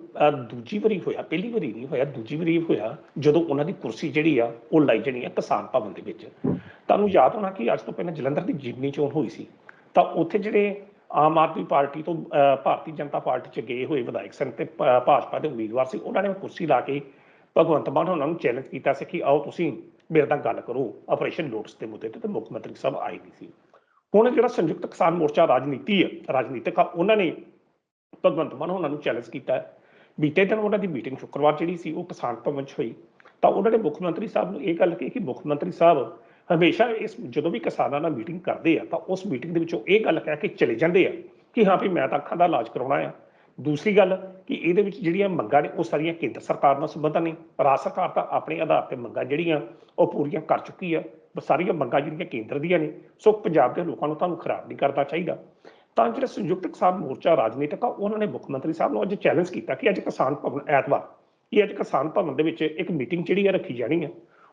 ਦੂਜੀ ਵਾਰੀ ਹੋਇਆ, ਪਹਿਲੀ ਵਾਰੀ ਨਹੀਂ ਹੋਇਆ, ਦੂਜੀ ਵਾਰੀ ਹੋਇਆ, ਜਦੋਂ ਉਹਨਾਂ ਦੀ ਕੁਰਸੀ ਜਿਹੜੀ ਆ, ਉਹ ਲਾਈ ਜਣੀ ਆ ਕਿਸਾਨ ਭਵਨ ਦੇ ਵਿੱਚ। ਤੁਹਾਨੂੰ ਯਾਦ ਹੋਣਾ ਕਿ ਅੱਜ ਤੋਂ ਪਹਿਲਾਂ ਜਲੰਧਰ ਦੀ ਜਿਮਨੀ ਚੋਣ ਹੋਈ ਸੀ, ਤਾਂ ਉੱਥੇ ਜਿਹੜੇ ਆਮ ਆਦਮੀ ਪਾਰਟੀ ਤੋਂ ਭਾਰਤੀ ਜਨਤਾ ਪਾਰਟੀ ਚ ਗਏ ਹੋਏ ਵਿਧਾਇਕ ਸਨ ਤੇ ਭਾਜਪਾ ਦੇ ਉਮੀਦਵਾਰ ਸੀ, ਉਹਨਾਂ ਨੇ ਕੁਰਸੀ ਲਾ ਕੇ ਭਗਵੰਤ ਮਾਨ ਉਹਨਾਂ ਨੂੰ ਚੈਲੰਜ ਕੀਤਾ ਸੀ ਕਿ ਆਓ ਤੁਸੀਂ ਮੇਰੇ ਨਾਲ ਗੱਲ ਕਰੋ। ਆਪਰੇਸ਼ਨ ਲੋਟਸ ਦੇ ਮੁੱਦੇ ਤੇ ਤੇ ਮੁੱਖ ਮੰਤਰੀ ਸਾਹਿਬ ਆਏ ਨਹੀਂ ਸੀ। ਹੁਣ ਜਿਹੜਾ ਸੰਯੁਕਤ ਕਿਸਾਨ ਮੋਰਚਾ ਰਾਜਨੀਤੀ ਹੈ, ਰਾਜਨੀਤਿਕ ਆ, ਉਹਨਾਂ ਨੇ ਭਗਵੰਤ ਮਾਨ ਉਹਨਾਂ ਨੂੰ ਚੈਲੰਜ ਕੀਤਾ ਹੈ। ਬੀਤੇ ਦਿਨ ਉਹਨਾਂ ਦੀ ਮੀਟਿੰਗ ਸ਼ੁੱਕਰਵਾਰ ਜਿਹੜੀ ਸੀ, ਉਹ ਕਿਸਾਨ ਭਵਨ 'ਚ ਹੋਈ। ਤਾਂ ਉਹਨਾਂ ਨੇ ਮੁੱਖ ਮੰਤਰੀ ਸਾਹਿਬ ਨੂੰ ਇਹ ਗੱਲ ਕਹੀ ਕਿ ਮੁੱਖ ਮੰਤਰੀ ਸਾਹਿਬ ਹਮੇਸ਼ਾ ਇਸ ਜਦੋਂ ਵੀ ਕਿਸਾਨਾਂ ਨਾਲ ਮੀਟਿੰਗ ਕਰਦੇ ਆ, ਤਾਂ ਉਸ ਮੀਟਿੰਗ ਦੇ ਵਿੱਚੋਂ ਇਹ ਗੱਲ ਕਹਿ ਕੇ ਚਲੇ ਜਾਂਦੇ ਆ ਕਿ ਹਾਂ ਵੀ ਮੈਂ ਤਾਂ ਅੱਖਾਂ ਦਾ ਇਲਾਜ ਕਰਾਉਣਾ ਆ। ਦੂਸਰੀ ਗੱਲ ਕਿ ਇਹਦੇ ਵਿੱਚ ਜਿਹੜੀਆਂ ਮੰਗਾਂ ਨੇ, ਉਹ ਸਾਰੀਆਂ ਕੇਂਦਰ ਸਰਕਾਰ ਨਾਲ ਸੰਬੰਧਤ ਨੇ। ਰਾਜ ਸਰਕਾਰ ਤਾਂ ਆਪਣੇ ਆਧਾਰ ਤੇ ਮੰਗਾਂ ਜਿਹੜੀਆਂ, ਉਹ ਪੂਰੀਆਂ ਕਰ ਚੁੱਕੀ ਆ। ਬਸ ਸਾਰੀਆਂ ਮੰਗਾਂ ਜਿਹੜੀਆਂ ਕੇਂਦਰ ਦੀਆਂ ਨੇ, ਸੋ ਪੰਜਾਬ ਦੇ ਲੋਕਾਂ ਨੂੰ ਤੁਹਾਨੂੰ ਖਰਾਬ ਨਹੀਂ ਕਰਨਾ ਚਾਹੀਦਾ। ਤਾਂ ਜਿਹੜਾ ਸੰਯੁਕਤ ਕਿਸਾਨ ਮੋਰਚਾ ਰਾਜਨੀਤਿਕ ਆ, ਉਹਨਾਂ ਨੇ ਮੁੱਖ ਮੰਤਰੀ ਸਾਹਿਬ ਨੂੰ ਅੱਜ ਚੈਲੰਜ ਕੀਤਾ ਕਿ ਅੱਜ ਕਿਸਾਨ ਭਵਨ ਐਤਵਾਰ ਇਹ ਅੱਜ ਕਿਸਾਨ ਭਵਨ ਦੇ ਵਿੱਚ ਇੱਕ ਮੀਟਿੰਗ ਜਿਹੜੀ ਆ, ਰੱਖੀ ਜਾਣੀ ਆ।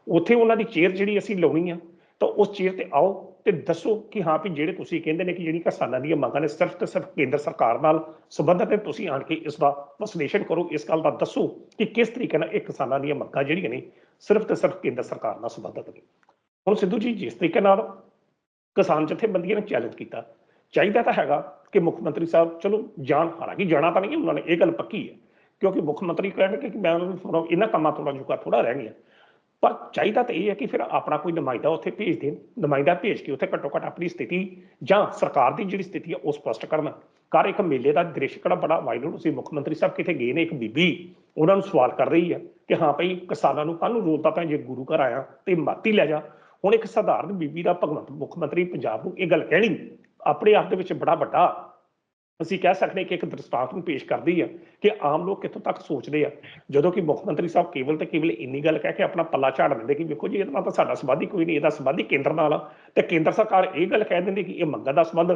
ਉੱਥੇ ਉਹਨਾਂ ਦੀ ਚੇਅਰ ਜਿਹੜੀ ਅਸੀਂ ਲਾਉਣੀ ਆ ਤਾਂ ਉਸ ਚੀਜ਼ ਤੇ ਆਓ ਤੇ ਦੱਸੋ ਕਿ ਹਾਂ ਵੀ ਜਿਹੜੇ ਤੁਸੀਂ ਕਹਿੰਦੇ ਨੇ ਕਿ ਜਿਹੜੀ ਕਿਸਾਨਾਂ ਦੀਆਂ ਮੰਗਾਂ ਨੇ ਸਿਰਫ ਤੇ ਸਿਰਫ ਕੇਂਦਰ ਸਰਕਾਰ ਨਾਲ ਸੰਬੰਧਿਤ ਹੈ ਤੁਸੀਂ ਆਣ ਕੇ ਇਸ ਦਾ ਵਿਸ਼ਲੇਸ਼ਣ ਕਰੋ, ਇਸ ਗੱਲ ਦਾ ਦੱਸੋ ਕਿ ਕਿਸ ਤਰੀਕੇ ਨਾਲ ਇਹ ਕਿਸਾਨਾਂ ਦੀਆਂ ਮੰਗਾਂ ਜਿਹੜੀਆਂ ਨੇ ਸਿਰਫ ਤੇ ਸਿਰਫ ਕੇਂਦਰ ਸਰਕਾਰ ਨਾਲ ਸੰਬੰਧਿਤ ਨੇ। ਹੁਣ ਸਿੱਧੂ ਜੀ, ਜਿਸ ਤਰੀਕੇ ਨਾਲ ਕਿਸਾਨ ਜਥੇਬੰਦੀਆਂ ਨੇ ਚੈਲੰਜ ਕੀਤਾ, ਚਾਹੀਦਾ ਤਾਂ ਹੈਗਾ ਕਿ ਮੁੱਖ ਮੰਤਰੀ ਸਾਹਿਬ, ਚਲੋ ਜਾਣ, ਹਾਲਾਂਕਿ ਜਾਣਾ ਤਾਂ ਨਹੀਂ, ਉਹਨਾਂ ਨੇ ਇਹ ਗੱਲ ਪੱਕੀ ਹੈ, ਕਿਉਂਕਿ ਮੁੱਖ ਮੰਤਰੀ ਕਹਿਣਗੇ ਕਿ ਮੈਂ ਉਹਨਾਂ ਨੂੰ ਥੋੜ੍ਹਾ- ਇਹਨਾਂ ਕੰਮਾਂ ਤੋਂ ਜੁਕਾ ਥੋੜਾ ਰਹਿ ਗਿਆ। ਪਰ ਚਾਹੀਦਾ ਤਾਂ ਇਹ ਹੈ ਕਿ ਫਿਰ ਆਪਣਾ ਕੋਈ ਨੁਮਾਇੰਦਾ ਉੱਥੇ ਭੇਜ ਦੇਣ। ਨੁਮਾਇੰਦਾ ਭੇਜ ਕੇ ਉੱਥੇ ਘੱਟੋ ਘੱਟ ਆਪਣੀ ਸਥਿਤੀ ਜਾਂ ਸਰਕਾਰ ਦੀ ਜਿਹੜੀ ਸਥਿਤੀ ਹੈ ਉਹ ਸਪਸ਼ਟ ਕਰਨ। ਕਰ ਇੱਕ ਮੇਲੇ ਦਾ ਦ੍ਰਿਸ਼ ਕਿਹੜਾ ਬੜਾ ਵਾਇਰਲ ਸੀ ਮੁੱਖ ਮੰਤਰੀ ਸਾਹਿਬ ਕਿਤੇ ਗਏ ਨੇ, ਇੱਕ ਬੀਬੀ, ਉਹਨਾਂ ਨੂੰ ਸਵਾਲ ਕਰ ਰਹੀ ਹੈ ਕਿ ਹਾਂ ਭਾਈ ਕਿਸਾਨਾਂ ਨੂੰ ਕੱਲ ਨੂੰ ਰੋਲਦਾ ਤਾਂ ਜੇ ਗੁਰੂ ਘਰ ਆਇਆ ਤੇ ਮਾਤੀ ਲੈ ਜਾ। ਹੁਣ ਇੱਕ ਸਧਾਰਨ ਬੀਬੀ ਦਾ ਭਗਵੰਤ ਮੁੱਖ ਮੰਤਰੀ ਪੰਜਾਬ ਨੂੰ ਇਹ ਗੱਲ ਕਹਿਣੀ, ਆਪਣੇ ਆਪ ਦੇ ਵਿੱਚ ਬੜਾ ਵੱਡਾ ਅਸੀਂ ਕਹਿ ਸਕਦੇ ਕਿ ਇੱਕ ਦ੍ਰਿਸ਼ਟਾਂਤ ਨੂੰ ਪੇਸ਼ ਕਰਦੀ ਆ ਕਿ ਆਮ ਲੋਕ ਕਿੱਥੋਂ ਤੱਕ ਸੋਚਦੇ ਆ, ਜਦੋਂ ਕਿ ਮੁੱਖ ਮੰਤਰੀ ਸਾਹਿਬ ਕੇਵਲ ਤੇ ਕੇਵਲ ਇੰਨੀ ਗੱਲ ਕਹਿ ਕੇ ਆਪਣਾ ਪੱਲਾ ਝਾੜ ਦਿੰਦੇ ਕਿ ਵੇਖੋ ਜੀ ਇਹਦੇ ਨਾਲ ਤਾਂ ਸਾਡਾ ਸੰਬੰਧ ਹੀ ਕੋਈ ਨਹੀਂ, ਇਹਦਾ ਸੰਬੰਧ ਹੀ ਕੇਂਦਰ ਨਾਲ ਆ, ਤੇ ਕੇਂਦਰ ਸਰਕਾਰ ਇਹ ਗੱਲ ਕਹਿ ਦਿੰਦੀ ਕਿ ਇਹ ਮੰਗਾਂ ਦਾ ਸੰਬੰਧ,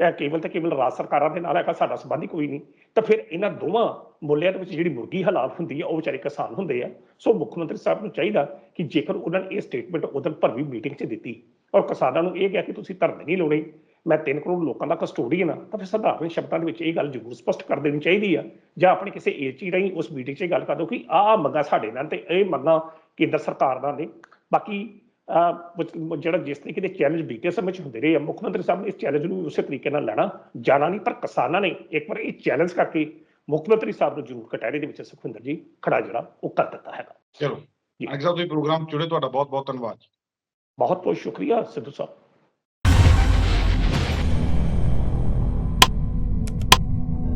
ਇਹ ਕੇਵਲ ਤੇ ਕੇਵਲ ਰਾਜ ਸਰਕਾਰਾਂ ਦੇ ਨਾਲ ਹੈਗਾ, ਸਾਡਾ ਸੰਬੰਧ ਹੀ ਕੋਈ ਨਹੀਂ, ਤਾਂ ਫਿਰ ਇਹਨਾਂ ਦੋਵਾਂ ਮੁੱਲਿਆਂ ਦੇ ਵਿੱਚ ਜਿਹੜੀ ਮੁਰਗੀ ਹਲਾਲ ਹੁੰਦੀ ਆ, ਉਹ ਵਿਚਾਰੇ ਕਿਸਾਨ ਹੁੰਦੇ ਆ, ਸੋ ਮੁੱਖ ਮੰਤਰੀ ਸਾਹਿਬ ਨੂੰ ਚਾਹੀਦਾ ਕਿ ਜੇਕਰ ਉਹਨਾਂ ਨੇ ਇਹ ਸਟੇਟਮੈਂਟ ਉਦੋਂ ਭਰਵੀ ਮੀਟਿੰਗ 'ਚ ਦਿੱਤੀ, ਔਰ ਕਿਸਾਨਾਂ ਨੂੰ ਇਹ ਕਿਹਾ ਕਿ ਤੁਸੀਂ ਧਰਨੇ ਨਹੀਂ ਲਾਉਣੇ ਮੈਂ 3 ਕਰੋੜ ਲੋਕਾਂ ਦਾ ਕਸਟੋਡੀਅਨ ਆ ਤਾਂ ਫਿਰ ਸਧਾਰਨ ਸ਼ਬਦਾਂ ਦੇ ਵਿੱਚ ਇਹ ਗੱਲ ਜ਼ਰੂਰ ਸਪਸ਼ਟ ਕਰ ਦੇਣੀ ਚਾਹੀਦੀ ਆ। ਜਾਂ ਆਪਣੇ ਕਿਸੇ ਏਜੀ ਰਾਹੀਂ ਉਸ ਮੀਟਿੰਗ 'ਚ ਇਹ ਗੱਲ ਕਰ ਦਿਓ ਕਿ ਆਹ ਮੰਗਾਂ ਸਾਡੇ ਨਾਲ ਤੇ ਇਹ ਮੰਗਾਂ ਕੇਂਦਰ ਸਰਕਾਰ ਦਾ ਨੇ। ਬਾਕੀ ਜਿਹੜਾ ਜਿਸ ਤਰੀਕੇ ਦੇ ਚੈਲੰਜ ਬੀਤੇ ਸਮੇਂ 'ਚ ਹੁੰਦੇ ਰਹੇ ਆ ਮੁੱਖ ਮੰਤਰੀ ਸਾਹਿਬ ਨੇ ਇਸ ਚੈਲੰਜ ਨੂੰ ਉਸੇ ਤਰੀਕੇ ਨਾਲ ਲੈਣਾ ਜਾਣਾ ਨਹੀਂ ਪਰ ਕਿਸਾਨਾਂ ਨੇ ਇੱਕ ਵਾਰ ਇਹ ਚੈਲੰਜ ਕਰਕੇ ਮੁੱਖ ਮੰਤਰੀ ਸਾਹਿਬ ਨੂੰ ਜ਼ਰੂਰ ਕਟਹਿਰੇ ਦੇ ਵਿੱਚ ਸੁਖਵਿੰਦਰ ਜੀ ਖੜਾ ਜਿਹੜਾ ਉਹ ਕਰ ਦਿੱਤਾ ਹੈਗਾ। ਚਲੋ। ਅੱਜ ਸਾਹਿਬ ਤੁਸੀਂ ਪ੍ਰੋਗਰਾਮ ਜੁੜੇ ਤੁਹਾਡਾ ਬਹੁਤ ਬਹੁਤ ਧੰਨਵਾਦ ਬਹੁਤ ਬਹੁਤ ਸ਼ੁਕਰੀਆ ਸਿੱਧੂ ਸਾਹਿਬ।